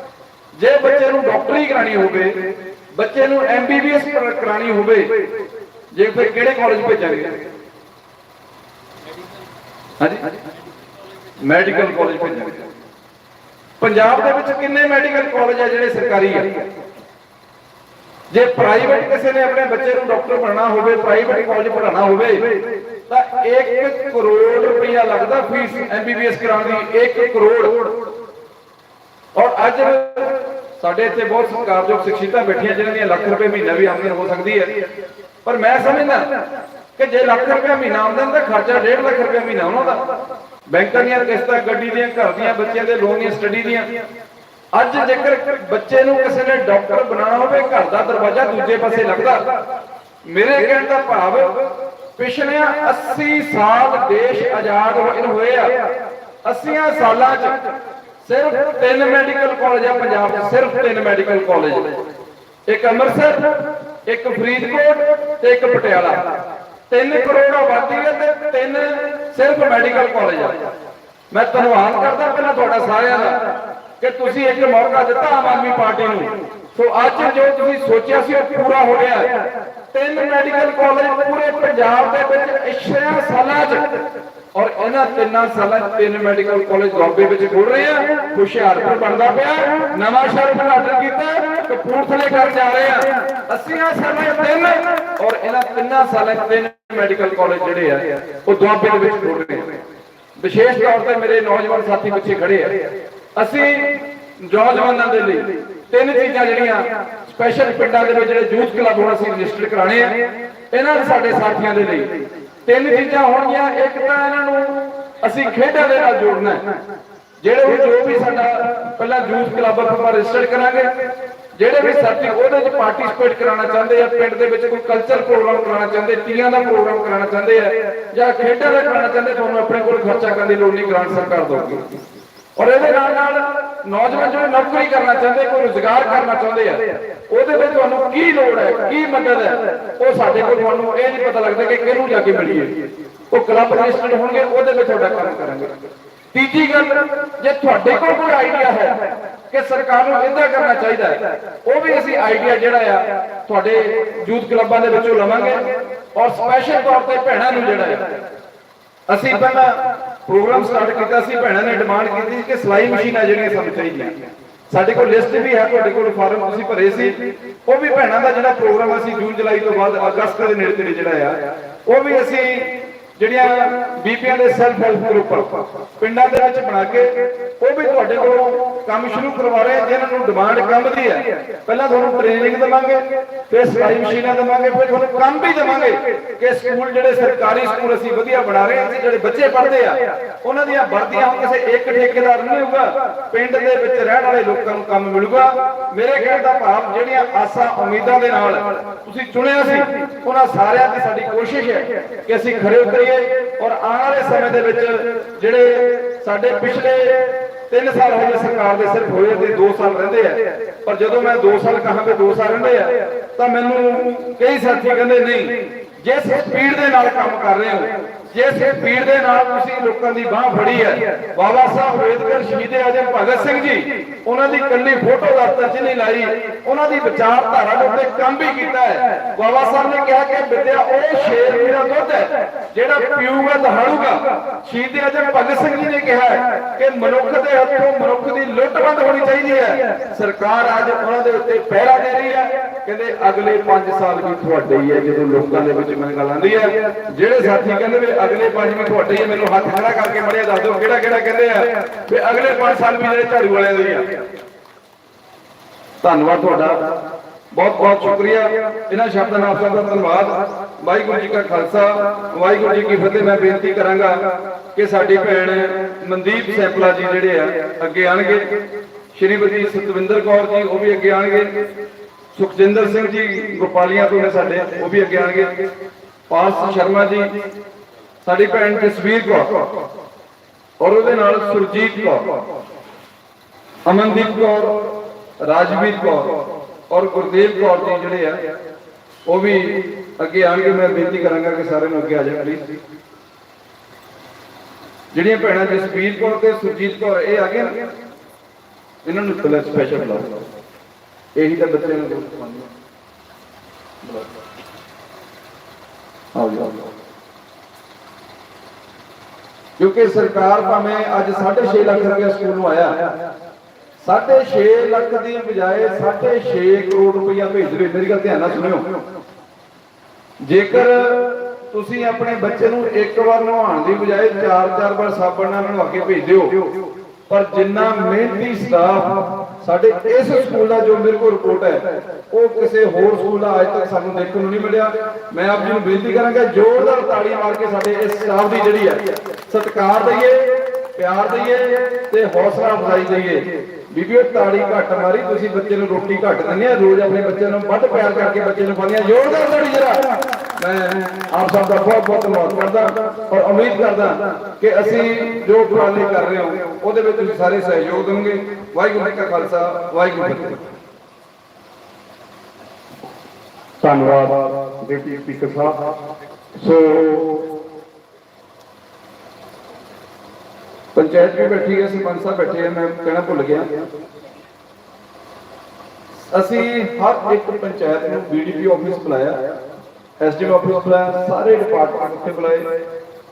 ਜੇ ਬੱਚੇ ਨੂੰ ਡਾਕਟਰੀ ਕਰਾਣੀ ਹੋਵੇ, ਬੱਚੇ ਨੂੰ ਐਮਬੀਬੀਐਸ ਕਰਾਣੀ ਹੋਵੇ, ਜੇ ਫਿਰ ਕਿਹੜੇ ਕਾਲਜ ਭੇਜਾਂਗੇ? ਹਾਂਜੀ? ਮੈਡੀਕਲ ਕਾਲਜ ਭੇਜਾਂਗੇ। ਪੰਜਾਬ ਦੇ ਵਿੱਚ ਕਿੰਨੇ ਮੈਡੀਕਲ ਕਾਲਜ ਆ ਜਿਹੜੇ ਸਰਕਾਰੀ ਆ? ਜੇ ਪ੍ਰਾਈਵੇਟ ਕਿਸੇ ਨੇ ਆਪਣੇ ਬੱਚੇ ਨੂੰ ਡਾਕਟਰ ਬਣਾਉਣਾ ਹੋਵੇ ਪ੍ਰਾਈਵੇਟ ਕਾਲਜ ਪੜਾਉਣਾ ਹੋਵੇ, ਤਾਂ 1 ਕਰੋੜ ਰੁਪਇਆ ਲੱਗਦਾ ਫੀਸ ਐਮਬੀਬੀਐਸ ਕਰਾਉਣ ਦੀ 1 ਕਰੋੜ। ਔਰ ਅੱਜ ਸਾਡੇ ਇੱਥੇ ਬਹੁਤ ਸਤਿਕਾਰਯੋਗ ਸਿੱਖਿਤਾਂ ਬੈਠੀਆਂ ਜਿਨ੍ਹਾਂ ਦੀਆਂ ਲੱਖ ਰੁਪਏ ਮਹੀਨਾ ਵੀ ਆਮਦਨ ਹੋ ਸਕਦੀ ਹੈ। ਪਰ ਮੈਂ ਸਮਝਦਾ ਕਿ ਜੇ ਲੱਖ ਰੁਪਏ ਮਹੀਨਾ ਆਮਦਨ ਤਾਂ ਖਰਚਾ 1.5 ਲੱਖ ਰੁਪਏ ਮਹੀਨਾ ਉਹਨਾਂ ਦਾ, ਬੈਂਕਾਂ ਦੀਆਂ ਕਿਸ਼ਤਾਂ, ਗੱਡੀ ਦੀਆਂ, ਘਰ ਦੀਆਂ, ਬੱਚਿਆਂ ਦੇ ਲੋਨ ਦੀਆਂ ਸਟੱਡੀ ਦੀਆਂ ਅੱਜ ਜੇਕਰ ਬੱਚੇ ਨੂੰ ਕਿਸੇ ਨੇ ਡਾਕਟਰ ਬਣਾਉਣਾ ਹੋਵੇ, ਘਰ ਦਾ ਦਰਵਾਜ਼ਾ ਦੂਜੇ ਪਾਸੇ ਲੱਗਦਾ। ਮੇਰੇ ਕਹਿਣ ਦਾ ਭਾਵ, ਪਿਛਲੇ 80 ਸਾਲ ਦੇਸ਼ ਆਜ਼ਾਦ ਹੋਏ ਆ। 80 ਸਾਲਾਂ 'ਚ ਸਿਰਫ ਤਿੰਨ ਮੈਡੀਕਲ ਕਾਲਜ ਆ ਪੰਜਾਬ 'ਚ, ਸਿਰਫ ਤਿੰਨ ਮੈਡੀਕਲ ਕਾਲਜ। ਇੱਕ ਅੰਮ੍ਰਿਤਸਰ, ਇੱਕ ਫਰੀਦਕੋਟ ਤੇ ਇੱਕ ਪਟਿਆਲਾ। 3 ਕਰੋੜ ਆਬਾਦੀ ਹੈ ਤੇ ਤਿੰਨ ਸਿਰਫ ਮੈਡੀਕਲ ਕਾਲਜ ਆ। ਮੈਂ ਧੰਨਵਾਦ ਕਰਦਾ ਪਹਿਲਾਂ ਤੁਹਾਡਾ ਸਾਰਿਆਂ ਦਾ। ਕਿ ਤੁਸੀਂ ਇੱਕ ਮੌਕਾ ਦਿੱਤਾ ਆਮ ਆਦਮੀ ਪਾਰਟੀ ਨੂੰ, ਸੋ ਅੱਜ ਜੋ ਤੁਸੀਂ ਸੋਚਿਆ ਸੀ ਉਹ ਪੂਰਾ ਹੋ ਗਿਆ ਤਿੰਨ ਮੈਡੀਕਲ ਕਾਲਜ ਪੂਰੇ ਪੰਜਾਬ ਦੇ ਵਿੱਚ 6 ਸਾਲਾਂ 'ਚ ਔਰ ਇਹਨਾਂ ਤਿੰਨਾਂ ਸਾਲਾਂ 'ਚ ਤਿੰਨ ਮੈਡੀਕਲ ਕਾਲਜ ਦੁਆਬੇ ਵਿੱਚ ਖੁੱਲ ਰਹੇ ਆ। ਹੁਸ਼ਿਆਰਪੁਰ ਬਣਦਾ ਪਿਆ, ਨਵਾਂ ਸ਼ਹਿਰ ਉਦਘਾਟਨ ਕੀਤਾ, ਕਪੂਰਥਲੇ ਕਰ ਜਾ ਰਹੇ ਆ। 80 ਸਾਲਾਂ 'ਚ ਤਿੰਨ ਔਰ ਇਹਨਾਂ ਤਿੰਨਾਂ ਸਾਲਾਂ 'ਚ ਤਿੰਨ ਮੈਡੀਕਲ ਕਾਲਜ ਜਿਹੜੇ ਆ, ਉਹ ਦੁਆਬੇ ਦੇ ਵਿੱਚ ਖੁੱਲ ਰਹੇ ਆ। ਵਿਸ਼ੇਸ਼ ਤੌਰ ਤੇ ਮੇਰੇ ਨੌਜਵਾਨ ਸਾਥੀ ਪਿੱਛੇ ਖੜੇ ਆ। ਅਸੀਂ ਨੌਜਵਾਨਾਂ ਦੇ ਲਈ ਤਿੰਨ ਚੀਜ਼ਾਂ ਜਿਹੜੀਆਂ ਸਪੈਸ਼ਲ ਪਿੰਡਾਂ ਦੇ ਵਿੱਚ ਜਿਹੜੇ ਯੂਥ ਕਲੱਬ ਹੁਣ ਅਸੀਂ ਰਜਿਸਟਰ ਕਰਾਣੇ ਆ, ਇਹਨਾਂ ਦੇ ਸਾਡੇ ਸਾਥੀਆਂ ਦੇ ਲਈ ਤਿੰਨ ਚੀਜ਼ਾਂ ਹੋਣਗੀਆਂ, ਇੱਕ ਤਾਂ ਇਹਨਾਂ ਨੂੰ ਅਸੀਂ ਖੇਡਾਂ ਦੇ ਨਾਲ ਜੋੜਨਾ ਜਿਹੜੇ ਵੀ ਜੋ ਵੀ ਸਾਡਾ ਪਹਿਲਾਂ ਯੂਥ ਕਲੱਬ ਆਪਾਂ ਰਜਿਸਟਰ ਕਰਾਂਗੇ, ਜਿਹੜੇ ਵੀ ਸਾਥੀ ਉਹਦੇ ਵਿੱਚ ਪਾਰਟਿਸਿਪੇਟ ਕਰਾਉਣਾ ਚਾਹੁੰਦੇ ਆ, ਪਿੰਡ ਦੇ ਵਿੱਚ ਕੋਈ ਕਲਚਰ ਪ੍ਰੋਗਰਾਮ ਕਰਾਉਣਾ ਚਾਹੁੰਦੇ, ਤੀਆਂ ਦਾ ਪ੍ਰੋਗਰਾਮ ਕਰਾਉਣਾ ਚਾਹੁੰਦੇ ਆ, ਜਾਂ ਖੇਡਾਂ ਦਾ ਕਰਾਉਣਾ ਚਾਹੁੰਦੇ, ਤੁਹਾਨੂੰ ਆਪਣੇ ਕੋਲ ਖਰਚਾ ਕਰਨ ਦੀ ਲੋੜ ਨਹੀਂ, ਗ੍ਰਾਂਟ ਸਰਕਾਰ ਦੇਊਗੀ। ਔਰ ਇਹਦੇ ਨਾਲ ਨਾਲ ਨੌਜਵਾਨ ਜਿਹੜੇ ਨੌਕਰੀ ਕਰਨਾ ਚਾਹੁੰਦੇ, ਕੋਈ ਰੋਜ਼ਗਾਰ ਕਰਨਾ ਚਾਹੁੰਦੇ ਆ, ਉਹਦੇ ਵਿੱਚ ਤੁਹਾਨੂੰ ਕੀ ਲੋੜ ਹੈ, ਕੀ ਮਦਦ ਹੈ? ਉਹ ਸਾਡੇ ਕੋਲ ਤੁਹਾਨੂੰ ਇਹ ਨਹੀਂ ਪਤਾ ਲੱਗਦਾ ਕਿ ਕਿਹਨੂੰ ਜਾ ਕੇ ਮਿਲੀਏ। ਉਹ ਕਲੱਬ ਰਜਿਸਟਰਡ ਹੋਣਗੇ, ਉਹਦੇ ਵਿੱਚ ਤੁਹਾਡਾ ਕੰਮ ਕਰਾਂਗੇ। ਤੀਜੀ ਗੱਲ, ਜੇ ਤੁਹਾਡੇ ਕੋਲ ਕੋਈ ਆਈਡੀਆ ਹੈ ਕਿ ਸਰਕਾਰ ਨੂੰ ਇਹਦਾ ਕਰਨਾ ਚਾਹੀਦਾ ਹੈ, ਉਹ ਵੀ ਅਸੀਂ ਆਈਡੀਆ ਜਿਹੜਾ ਆ, ਤੁਹਾਡੇ ਯੂਥ ਕਲੱਬਾਂ ਦੇ ਵਿੱਚੋਂ ਲਵਾਂਗੇ। ਔਰ ਸਪੈਸ਼ਲ ਤੌਰ ਤੇ ਭੈਣਾਂ ਨੂੰ ਜਿਹੜਾ ਹੈ ਅਸੀਂ ਪਹਿਲਾਂ ਪ੍ਰੋਗਰਾਮ ਸਟਾਰਟ ਕੀਤਾ ਸੀ, ਭੈਣਾਂ ਨੇ ਡਿਮਾਂਡ ਕੀਤੀ ਸੀ ਕਿ ਸਲਾਈ ਮਸ਼ੀਨਾਂ ਜਿਹੜੀਆਂ ਸਾਨੂੰ ਚਾਹੀਦੀਆਂ। ਸਾਡੇ ਕੋਲ ਲਿਸਟ ਵੀ ਹੈ, ਤੁਹਾਡੇ ਕੋਲ ਫਾਰਮ ਅਸੀਂ ਭਰੇ ਸੀ। ਉਹ ਵੀ ਭੈਣਾਂ ਦਾ ਜਿਹੜਾ ਪ੍ਰੋਗਰਾਮ ਅਸੀਂ ਜੂਨ ਜੁਲਾਈ ਤੋਂ ਬਾਅਦ ਅਗਸਤ ਦੇ ਨੇੜੇ ਤੇੜੇ ਜਿਹੜਾ ਆ, ਉਹ ਵੀ ਅਸੀਂ ਜਿਹੜੀਆਂ ਬੀਪੀਆਂ ਦੇ ਸੈਲਫ ਹੈਲਪ ਗਰੁੱਪ ਪਿੰਡਾਂ ਦੇ ਵਿੱਚ ਬਣਾ ਕੇ ਉਹ ਵੀ ਤੁਹਾਡੇ ਕੋਲੋਂ ਕੰਮ ਸ਼ੁਰੂ ਕਰਵਾ ਰਹੇ ਆ, ਨੂੰ ਡਿਮਾਂਡ ਕੰਮ ਦੀ ਹੈ ਪਹਿਲਾਂ ਤੁਹਾਨੂੰ ਟ੍ਰੇਨਿੰਗ ਦੇਵਾਂਗੇ ਫਿਰ ਸਫ਼ਾਈ ਮਸ਼ੀਨਾਂ ਦੇਵਾਂਗੇ ਫਿਰ ਤੁਹਾਨੂੰ ਕੰਮ ਵੀ ਦੇਵਾਂਗੇ ਕਿ ਸਕੂਲ ਜਿਹੜੇ ਸਰਕਾਰੀ ਸਕੂਲ ਅਸੀਂ ਵਧੀਆ ਬਣਾ ਰਹੇ ਹਾਂ ਜਿਹੜੇ ਬੱਚੇ ਪੜ੍ਹਦੇ ਆ ਉਹਨਾਂ ਦੀਆਂ ਵਰਦੀਆਂ ਕਿਸੇ ਇੱਕ ਠੇਕੇਦਾਰ ਨਹੀਂ ਹੋਊਗਾ ਪਿੰਡ ਦੇ ਵਿੱਚ ਰਹਿਣ ਵਾਲੇ ਲੋਕਾਂ ਨੂੰ ਕੰਮ ਮਿਲੂਗਾ। ਮੇਰੇ ਕਹਿਣ ਦਾ ਭਾਵ ਜਿਹੜੀਆਂ ਆਸਾਂ ਉਮੀਦਾਂ ਦੇ ਨਾਲ ਤੁਸੀਂ ਚੁਣਿਆ ਸੀ ਉਹਨਾਂ ਸਾਰਿਆਂ ਦੀ ਸਾਡੀ ਕੋਸ਼ਿਸ਼ ਹੈ ਕਿ ਅਸੀਂ ਖਰੇ ਉਤਰੀਏ ਔਰ ਆਉਣ ਵਾਲੇ ਸਮੇਂ ਦੇ ਵਿੱਚ ਜਿਹੜੇ ਸਾਡੇ ਪਿਛਲੇ 3 ਸਾਲ ਹੋ ਸਰਕਾਰ ਦੇ ਸਿਰਫ ਹੋਏ ਤੇ 2 ਸਾਲ ਰਹਿੰਦੇ ਆ। ਪਰ ਜਦੋਂ ਮੈਂ 2 ਸਾਲ ਕਹਾਂ ਕਿ 2 ਸਾਲ ਰਹਿੰਦੇ ਆ, ਤਾਂ ਮੈਨੂੰ ਕਈ ਸਾਥੀ ਕਹਿੰਦੇ, ਨਹੀਂ, ਜਿਸ ਸਪੀਡ ਦੇ ਨਾਲ ਕੰਮ ਕਰ ਰਹੇ ਹੋ ਜਿਸ ਸਪੀਡ ਦੇ ਨਾਲ ਤੁਸੀਂ ਲੋਕਾਂ ਦੀ ਬਾਹ ਫੜੀ ਹੈ, ਬਾਬਾ ਸਾਹਿਬ ਅੰਬੇਦਕਰ ਸ਼ਹੀਦ ਆਜਮ ਭਗਤ ਸਿੰਘ ਜੀ, ਉਹਨਾਂ ਦੀ ਕੱਲੀ ਫੋਟੋ ਦਫ਼ਤਰ 'ਚ ਨਹੀਂ ਲਾਈ, ਉਹਨਾਂ ਦੀ ਵਿਚਾਰਧਾਰਾ ਦੇ ਉੱਤੇ ਕੰਮ ਵੀ ਕੀਤਾ ਹੈ। ਬਾਬਾ ਸਾਹਿਬ ਨੇ ਕਿਹਾ ਕਿ ਵਿਦਿਆ ਉਹ ਸ਼ੇਰ ਮੇਰਾ ਦੁੱਧ ਹੈ, ਜਿਹੜਾ ਪੀਊਗਾ ਦਹਾੜੂਗਾ ਸ਼ਹੀਦ ਆਜਮ ਭਗਤ ਸਿੰਘ ਜੀ ਨੇ ਕਿਹਾ ਕਿ ਮਨੁੱਖ ਦੇ ਹੱਥੋਂ ਮਨੁੱਖ ਦੀ ਲੁੱਟ ਬੰਦ ਹੋਣੀ ਚਾਹੀਦੀ ਹੈ। ਸਰਕਾਰ ਅੱਜ ਉਹਨਾਂ ਦੇ ਉੱਤੇ ਪਹਿਰਾ ਦੇ ਰਹੀ ਹੈ, ਕਹਿੰਦੇ ਅਗਲੇ 5 ਸਾਲ ਵੀ ਤੁਹਾਡੇ ਹੀ ਹੈ, ਜਦੋਂ ਲੋਕਾਂ ਦੇ ਵਿੱਚ ਮੈਂ ਗੱਲ ਹੈ। ਜਿਹੜੇ ਸਾਥੀ ਕਹਿੰਦੇ ਵੀ ਅਗਲੇ 5 ਵੀ ਤੁਹਾਡੇ ਹੀ ਮੈਨੂੰ ਹੱਥ ਖੜਾ ਕਰਕੇ ਮੜਿਆ ਦੱਸ ਦਿਓ ਕਿਹੜਾ ਕਿਹੜਾ ਕਹਿੰਦੇ ਆ ਵੀ ਅਗਲੇ 5 ਸਾਲ ਵੀ ਜਿਹੜੇ ਝਾੜੂ ਵਾਲਿਆਂ ਦੇ ਆ। ਧੰਨਵਾਦ ਤੁਹਾਡਾ। ਬਹੁਤ ਬਹੁਤ ਸ਼ੁਕਰੀਆ। ਇਹਨਾਂ ਸ਼ਬਦਾਂ ਨਾਲ ਆਪ ਦਾ ਧੰਨਵਾਦ। ਵਾਹਿਗੁਰੂ ਜੀ ਕਾ ਖਾਲਸਾ, ਵਾਹਿਗੁਰੂ ਜੀ ਕੀ ਫਤਿਹ। ਮੈਂ ਬੇਨਤੀ ਕਰਾਂਗਾ ਕਿ ਸਾਡੀ ਭੈਣ ਮਨਦੀਪ ਸੈਂਪਲਾ ਜੀ ਜਿਹੜੇ ਆ, ਅੱਗੇ ਆਣਗੇ। ਸ਼੍ਰੀਮਤੀ ਸਤਵਿੰਦਰ ਕੌਰ ਜੀ, ਉਹ ਵੀ ਅੱਗੇ ਆਣਗੇ। ਸੁਖਜਿੰਦਰ ਸਿੰਘ ਜੀ, ਗੋਪਾਲੀਆਂ ਤੋਂ ਨੇ ਸਾਡੇ, ਉਹ ਵੀ ਅੱਗੇ ਆਣਗੇ। ਪਾਰਸ ਸ਼ਰਮਾ ਜੀ ਸਾਡੀ ਭੈਣ ਜਸਵੀਰ ਕੌਰ ਔਰ ਉਹਦੇ ਨਾਲ ਸੁਰਜੀਤ ਕੌਰ, ਅਮਨਦੀਪ ਕੌਰ, ਰਾਜਵੀਰ ਕੌਰ ਔਰ ਗੁਰਦੇਵ ਕੌਰ ਜੀ ਜਿਹੜੇ ਆ, ਉਹ ਵੀ ਅੱਗੇ ਆਣਗੇ। ਮੈਂ ਬੇਨਤੀ ਕਰਾਂਗਾ ਕਿ ਸਾਰੇ ਨੂੰ ਅੱਗੇ ਆ ਜਾਣ ਪਲੀਜ਼ ਜਿਹੜੀਆਂ ਭੈਣਾਂ ਜਸਵੀਰ ਕੌਰ ਤੇ ਸੁਰਜੀਤ ਕੌਰ, ਇਹ ਆ ਗਏ ਨਾ, ਇਹਨਾਂ ਨੂੰ ਪਹਿਲਾਂ ਸਪੈਸ਼ਲ ਬੁਲਾਓ। ਇਹੀ ਤਾਂ ਬੱਚਿਆਂ ਨੂੰ ਦੋਸਤ ਬਣਨਾ ਆਓ ਜੀ, ਆਓ ਕਿਉਂਕਿ ਸਰਕਾਰ ਭਾਵੇਂ ਅੱਜ 6.5 ਲੱਖ ਰੁਪਏ ਸਕੂਲ ਨੂੰ ਆਇਆ 6.5 ਲੱਖ ਦੀ ਬਜਾਏ 6.5 ਕਰੋੜ ਰੁਪਇਆ ਭੇਜ ਰਹੇ ਮੇਰੀ ਗੱਲ ਧਿਆਨ ਨਾਲ ਸੁਣਿਓ। ਜੇਕਰ ਤੁਸੀਂ ਆਪਣੇ ਬੱਚੇ ਨੂੰ ਇੱਕ ਵਾਰ ਨਹਾਉਣ ਦੀ ਬਜਾਏ ਚਾਰ ਚਾਰ ਵਾਰ ਸਾਬਣ ਨਾਲ ਨਵਾ ਕੇ ਭੇਜ ਦਿਓ, ਪਰ ਜਿੰਨਾ ਮਿਹਨਤੀ ਸਟਾਫ ਸਾਡੇ ਇਸ ਸਕੂਲ ਦਾ ਜੋ ਮੇਰੇ ਕੋਲ ਰਿਪੋਰਟ ਹੈ, ਉਹ ਕਿਸੇ ਹੋਰ ਸਕੂਲ ਦਾ ਅੱਜ ਤੱਕ ਸਾਨੂੰ ਦੇਖਣ ਨੂੰ ਨਹੀਂ ਮਿਲਿਆ। ਮੈਂ ਆਪ ਜੀ ਨੂੰ ਬੇਨਤੀ ਕਰਾਂਗਾ, ਜ਼ੋਰਦਾਰ ਤਾੜੀ ਮਾਰ ਕੇ ਸਾਡੇ ਇਸ ਸਟਾਫ ਦੀ ਜਿਹੜੀ ਹੈ, ਸਤਿਕਾਰ ਦਈਏ। ਪਿਆਰ ਦਈਏ ਤੇ ਹੌਸਲਾ ਅਫਜ਼ਾਈ ਦਈਏ। ਬੀਬੀਓ, ਤਾੜੀ ਘੱਟ ਮਾਰੀ, ਤੁਸੀਂ ਬੱਚੇ ਨੂੰ ਰੋਟੀ ਘੱਟ ਦਿੰਦੇ ਆ। ਰੋਜ਼ ਆਪਣੇ ਬੱਚੇ ਨੂੰ ਵੱਧ ਪਿਆਰ ਕਰਕੇ ਬੱਚੇ ਨੂੰ ਖਵਾਉਂਦੇ ਆ। ਜ਼ੋਰਦਾਰ ਤਾੜੀ ਜਰਾ। ਮੈਂ ਆਪ ਸਭ ਦਾ ਬਹੁਤ ਬਹੁਤ ਧੰਨਵਾਦ ਕਰਦਾ ਔਰ ਉਮੀਦ ਕਰਦਾ ਕਿ ਅਸੀਂ ਜੋ ਉਪਰਾਲੇ ਕਰ ਰਹੇ ਹਾਂ, ਉਹਦੇ ਵਿੱਚ ਤੁਸੀਂ ਸਾਰੇ ਸਹਿਯੋਗ ਦੇਵੋਗੇ। ਵਾਹਿਗੁਰੂ ਜੀ ਕਾ ਖਾਲਸਾ, ਵਾਹਿਗੁਰੂ ਜੀ ਕੀ ਧੰਨਵਾਦ ਡਿਪਟੀ ਸਪੀਕਰ ਸਾਹਿਬ। ਸੋ ਪੰਚਾਇਤ ਵੀ ਬੈਠੀ ਹੈ ਸਰਪੰਚ ਸਾਹਿਬ ਬੈਠੇ ਆ ਮੈਂ ਕਹਿਣਾ ਭੁੱਲ ਗਿਆ। ਅਸੀਂ ਹਰ ਇੱਕ ਪੰਚਾਇਤ ਨੂੰ ਬੀਡੀਪੀ ਆਫਿਸ ਬੁਲਾਇਆ ਐਸਡੀ ਆਫਿਸ ਬੁਲਾਇਆ, ਸਾਰੇ ਡਿਪਾਰਟਮੈਂਟ ਉੱਥੇ ਬੁਲਾਏ।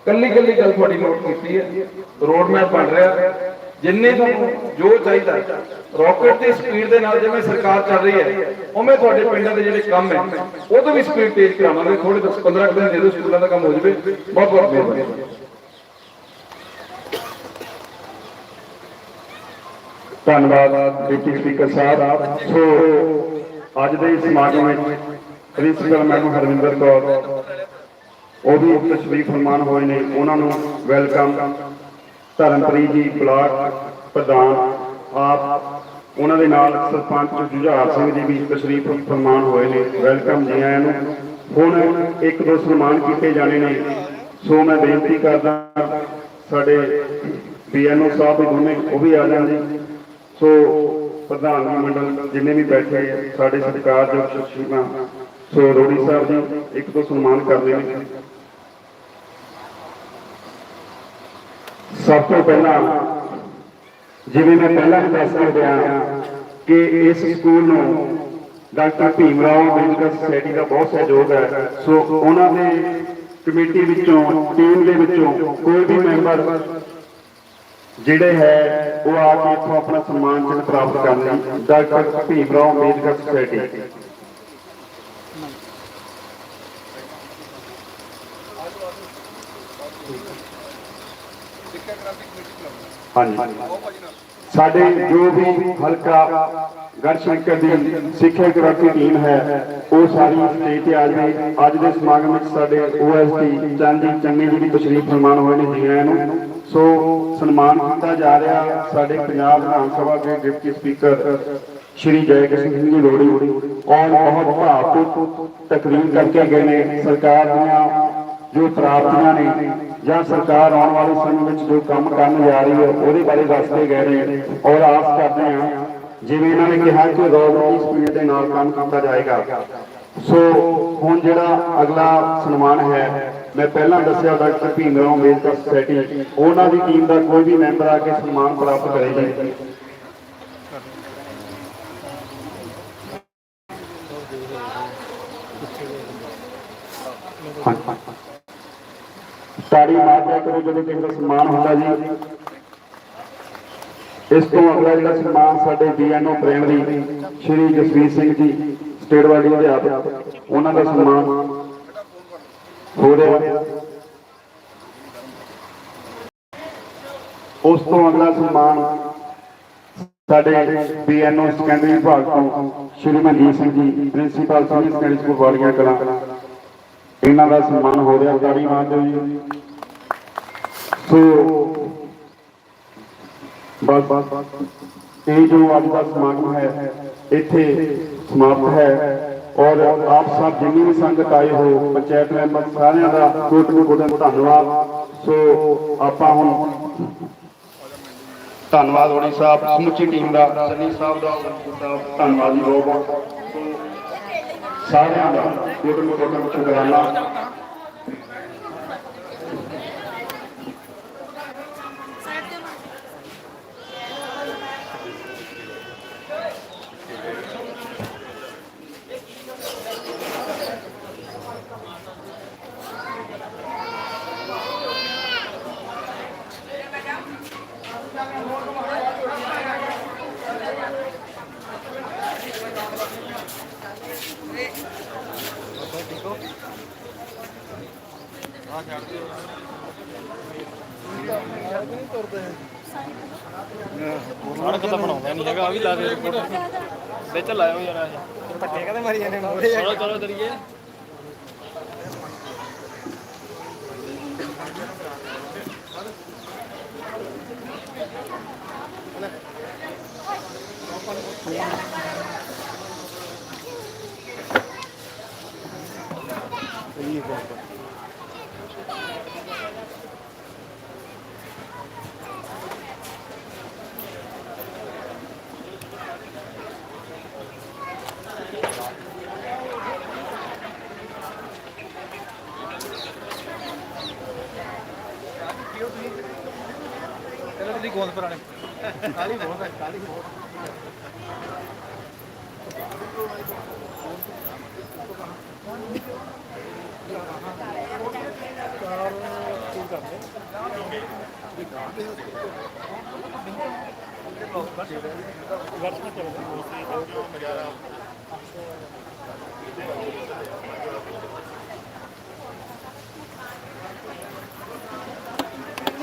ਕੱਲੀ ਕੱਲੀ ਗੱਲ ਤੁਹਾਡੀ ਨੋਟ ਕੀਤੀ ਹੈ। ਰੋਡ ਮੈਪ ਬਣ ਰਿਹਾ। ਜਿੰਨੇ ਤੁਹਾਨੂੰ ਜੋ ਚਾਹੀਦਾ ਰਾਕਟ ਦੀ ਸਪੀਡ ਦੇ ਨਾਲ ਜਿਵੇਂ ਸਰਕਾਰ ਚੱਲ ਰਹੀ ਹੈ, ਉਵੇਂ ਤੁਹਾਡੇ ਪਿੰਡਾਂ ਦੇ ਜਿਹੜੇ ਕੰਮ ਹੈ ਉਹ ਤੋਂ ਵੀ ਸਪੀਡ ਤੇਜ਼ ਕਰਾਵਾਂਗੇ। ਥੋੜੇ 15 ਕੁ ਦਿਨ ਦੇ ਦਿਓ, ਸਕੂਲਾਂ ਦਾ ਕੰਮ ਹੋ ਜਾਵੇ। ਬਹੁਤ ਬਹੁਤ ਮਿਹਰਬਾਨੀ। ਧੰਨਵਾਦ ਡਿਪਟੀ ਸਪੀਕਰ ਸਾਹਿਬ ਸੋ ਅੱਜ ਦੇ ਇਸ ਸਮਾਗਮ ਵਿੱਚ ਪ੍ਰਿੰਸੀਪਲ ਮੈਡਮ ਹਰਵਿੰਦਰ ਕੌਰ ਉਹ ਵੀ ਤਸ਼ਰੀਫ ਫਰਮਾਨ ਹੋਏ ਨੇ। ਉਹਨਾਂ ਨੂੰ ਵੈਲਕਮ। ਧਰਮਪ੍ਰੀਤ ਜੀ ਬਲਾਕ ਪ੍ਰਧਾਨ, ਆਪ ਉਹਨਾਂ ਦੇ ਨਾਲ ਸਰਪੰਚ ਜੁਝਾਰ ਸਿੰਘ ਜੀ ਵੀ ਤਸ਼ਰੀਫ ਫਰਮਾਨ ਹੋਏ ਨੇ। ਵੈਲਕਮ ਜੀ ਆਇਆਂ ਨੂੰ। ਹੁਣ ਇੱਕ ਦੋ ਸਨਮਾਨ ਕੀਤੇ ਜਾਣੇ ਨੇ। ਸੋ ਮੈਂ ਬੇਨਤੀ ਕਰਦਾ, ਸਾਡੇ ਬੀਐਨਓ ਸਾਹਿਬ ਵੀ ਦੋਨੇ ਉਹ ਵੀ ਆ ਜਾਣ ਜੀ। ਸੋ ਪ੍ਰਧਾਨ ਮੰਡਲ ਜਿੰਨੇ ਵੀ ਬੈਠੇ ਸਾਡੇ ਸਾਡੇ ਸਤਿਕਾਰਯੋਗ ਸ਼ਖਸੀਅਤਾਂ, ਸੋ ਰੋੜੀ ਸਾਹਿਬ ਜੀ, ਇੱਕ ਤੋਂ ਸਨਮਾਨ ਕਰਦੇ ਨੇ। ਸਭ ਤੋਂ ਪਹਿਲਾਂ, ਜਿਵੇਂ ਮੈਂ ਪਹਿਲਾਂ ਵੀ ਦੱਸ ਕੇ ਗਿਆ ਕਿ ਇਸ ਸਕੂਲ ਨੂੰ ਡਾਕਟਰ ਭੀਮ ਰਾਓ ਅੰਬੇਦਕਰ ਸੋਸਾਇਟੀ ਦਾ ਬਹੁਤ ਸਹਿਯੋਗ ਹੈ। ਸੋ ਉਹਨਾਂ ਦੇ ਕਮੇਟੀ ਵਿੱਚੋਂ, ਟੀਮ ਦੇ ਵਿੱਚੋਂ ਕੋਈ ਵੀ ਮੈਂਬਰ ਜਿਹੜੇ ਹੈ, ਉਹ ਆ ਕੇ ਇੱਥੋਂ ਆਪਣਾ ਸਨਮਾਨ ਚਿੰਨ੍ਹ ਪ੍ਰਾਪਤ ਕਰਨ ਲਈ। ਡਾਕਟਰ ਭੀਮ ਰਾਓ ਅੰਬੇਦਕਰ ਸੁਸਾਇਟੀ ਹਾਂਜੀ। ਸਾਡੇ ਜੋ ਵੀ ਹਲਕਾ ਗੜਸ਼ੰਕਰ ਦੀ ਸਿੱਖਿਆ ਕਰਾਤੀ ਟੀਮ ਹੈ, ਉਹ ਸਾਰੀ ਸਟੇਜ ਤੇ ਆ ਗਈ ਅੱਜ ਦੇ ਸਮਾਗਮ ਵਿੱਚ ਸਾਡੇ ਓਐਸਟੀ ਚੰਦੀ ਚੰਨੀ ਜੀ ਦੀ ਤਸ਼ਰੀਫ ਫਰਮਾਨ ਹੋਏ ਨੇ ਜੀ ਆਇਆਂ ਨੂੰ। ਸੋ ਸਨਮਾਨ ਕੀਤਾ ਜਾ ਰਿਹਾ ਸਾਡੇ ਪੰਜਾਬ ਵਿਧਾਨ ਸਭਾ ਦੇ ਡਿਪਟੀ ਸਪੀਕਰ ਸ਼੍ਰੀ ਜੈ ਸਿੰਘ ਜੀ ਲੋੜੀ ਔਰ ਬਹੁਤ ਭਾਵੁਕ ਤਕਰੀਰ ਕਰਕੇ ਗਏ ਨੇ ਸਰਕਾਰ ਦੀਆਂ ਜੋ ਪ੍ਰਾਪਤੀਆਂ ਨੇ ਜਾਂ ਸਰਕਾਰ ਆਉਣ ਵਾਲੇ ਸਮੇਂ ਵਿੱਚ ਜੋ ਕੰਮ ਕਰਨ ਜਾ ਰਹੀ ਹੈ, ਉਹਦੇ ਬਾਰੇ ਦੱਸਦੇ ਗਏ ਨੇ। ਔਰ ਆਸ ਕਰਦੇ ਹਾਂ, ਜਿਵੇਂ ਇਹਨਾਂ ਨੇ ਕਿਹਾ ਕਿ ਰੋਬੋਟ ਦੀ ਸਪੀਡ ਦੇ ਨਾਲ ਕੰਮ ਕੀਤਾ ਜਾਏਗਾ। ਸੋ ਹੁਣ ਜਿਹੜਾ ਅਗਲਾ ਸਨਮਾਨ ਹੈ ਮੈਂ ਪਹਿਲਾਂ ਦੱਸਿਆ ਡਾਕਟਰ ਭੀਮ ਰਾਓ ਅੰਬੇਦਕਰ ਸੁਸਾਇਟੀ ਉਹਨਾਂ ਦੀ ਟੀਮ ਦਾ ਕੋਈ ਵੀ ਮੈਂਬਰ ਆ ਕੇ ਸਨਮਾਨ ਪ੍ਰਾਪਤ ਕਰੇਗੀ ਤਾੜੀ ਮਾਰਦਿਆ ਕਰੋ ਜਦੋਂ ਕਿਸੇ ਦਾ ਸਨਮਾਨ ਹੁੰਦਾ ਜੀ, ਇਸ ਤੋਂ ਅਗਲਾ ਜਿਹੜਾ ਸਨਮਾਨ ਸਾਡੇ BNO primary Shri Jasvir Singh ji, state ਵਾਲੀ ਅਧਿਆਪਕ, ਉਹਨਾਂ ਦਾ ਸਨਮਾਨ ਹੋ ਰਿਹਾ ਉਸ ਤੋਂ ਅਗਲਾ ਸਨਮਾਨ ਸਾਡੇ ਬੀਐਨਓ ਸੈਕੰਡਰੀ ਵਿਭਾਗ ਤੋਂ ਸ਼੍ਰੀ ਮਨਜੀਤ ਸਿੰਘ ਜੀ ਪ੍ਰਿੰਸੀਪਲ ਸੀਨੀਅਰ ਸੈਕੰਡਰੀ ਸਕੂਲ ਵਾਲੀਆਂ ਕਲਾਂ। ਇਹਨਾਂ ਦਾ ਸਨਮਾਨ ਹੋ ਰਿਹਾ ਤਾੜੀ ਮਾਰਦੇ ਜੀ। ਸੋ, ਬਸ ਬਸ ਇਹ ਜੋ ਅੱਜ ਦਾ ਸਮਾਗਮ ਹੈ, ਇੱਥੇ ਸਮਾਪਤ ਹੈ। ਔਰ ਆਪ ਸਭ ਜਿੰਨੀ ਵੀ ਸੰਗਤ ਆਏ ਹੋ, ਪੰਚਾਇਤ ਮੈਂਬਰ ਸਾਰਿਆਂ ਦਾ ਕੋਟ ਕੋਟ ਧੰਨਵਾਦ। ਸੋ ਆਪਾਂ ਹੁਣ ਧੰਨਵਾਦ ਹੋਣੀ ਸਾਹਿਬ, ਸਮੁੱਚੀ ਟੀਮ ਦਾ, ਸਨੀ ਸਾਹਿਬ ਦਾ ਸਾਹਿਬ, ਧੰਨਵਾਦ ਜੀ ਬਹੁਤ ਬਹੁਤ। ਸਾਰਿਆਂ ਦਾ ਕੋਟ ਕੋਟ ਸ਼ੁਕਰਾਨਾ। ਸੜਕ ਤਾਂ ਬਣਾਉਂਦਾ ਨਹੀਂ ਹੈਗਾ ਆ ਵੀ ਲਾ ਦੇ ਵਿੱਚ ਲਾਇਓ ਯਾਰ ਇਹ ਧੱਕੇ ਕਦੇ ਮਾਰੀ ਜਾਂਦੇ ਮੋਰੇ ਚਲੋ ਚਲੋ ਚਲੀਏ ਚਲੋ ਦੀ ਗੋਂਦ ਪੁਰਾਣੇ ਕਾਲੀ ਬਹੁਤ ਹੈ ਕਾਲੀ ਬਹੁਤ ਵਰਸਾ ਚਲੋ ਬਹੁਤ ਹੀ ਨਜ਼ਾਰਾ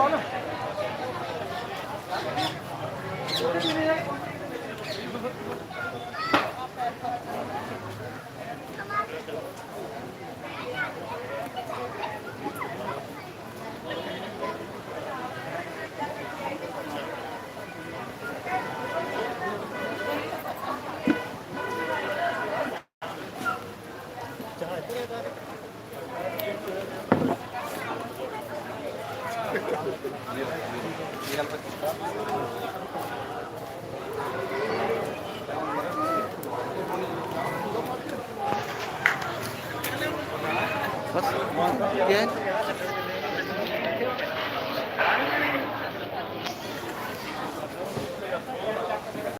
等等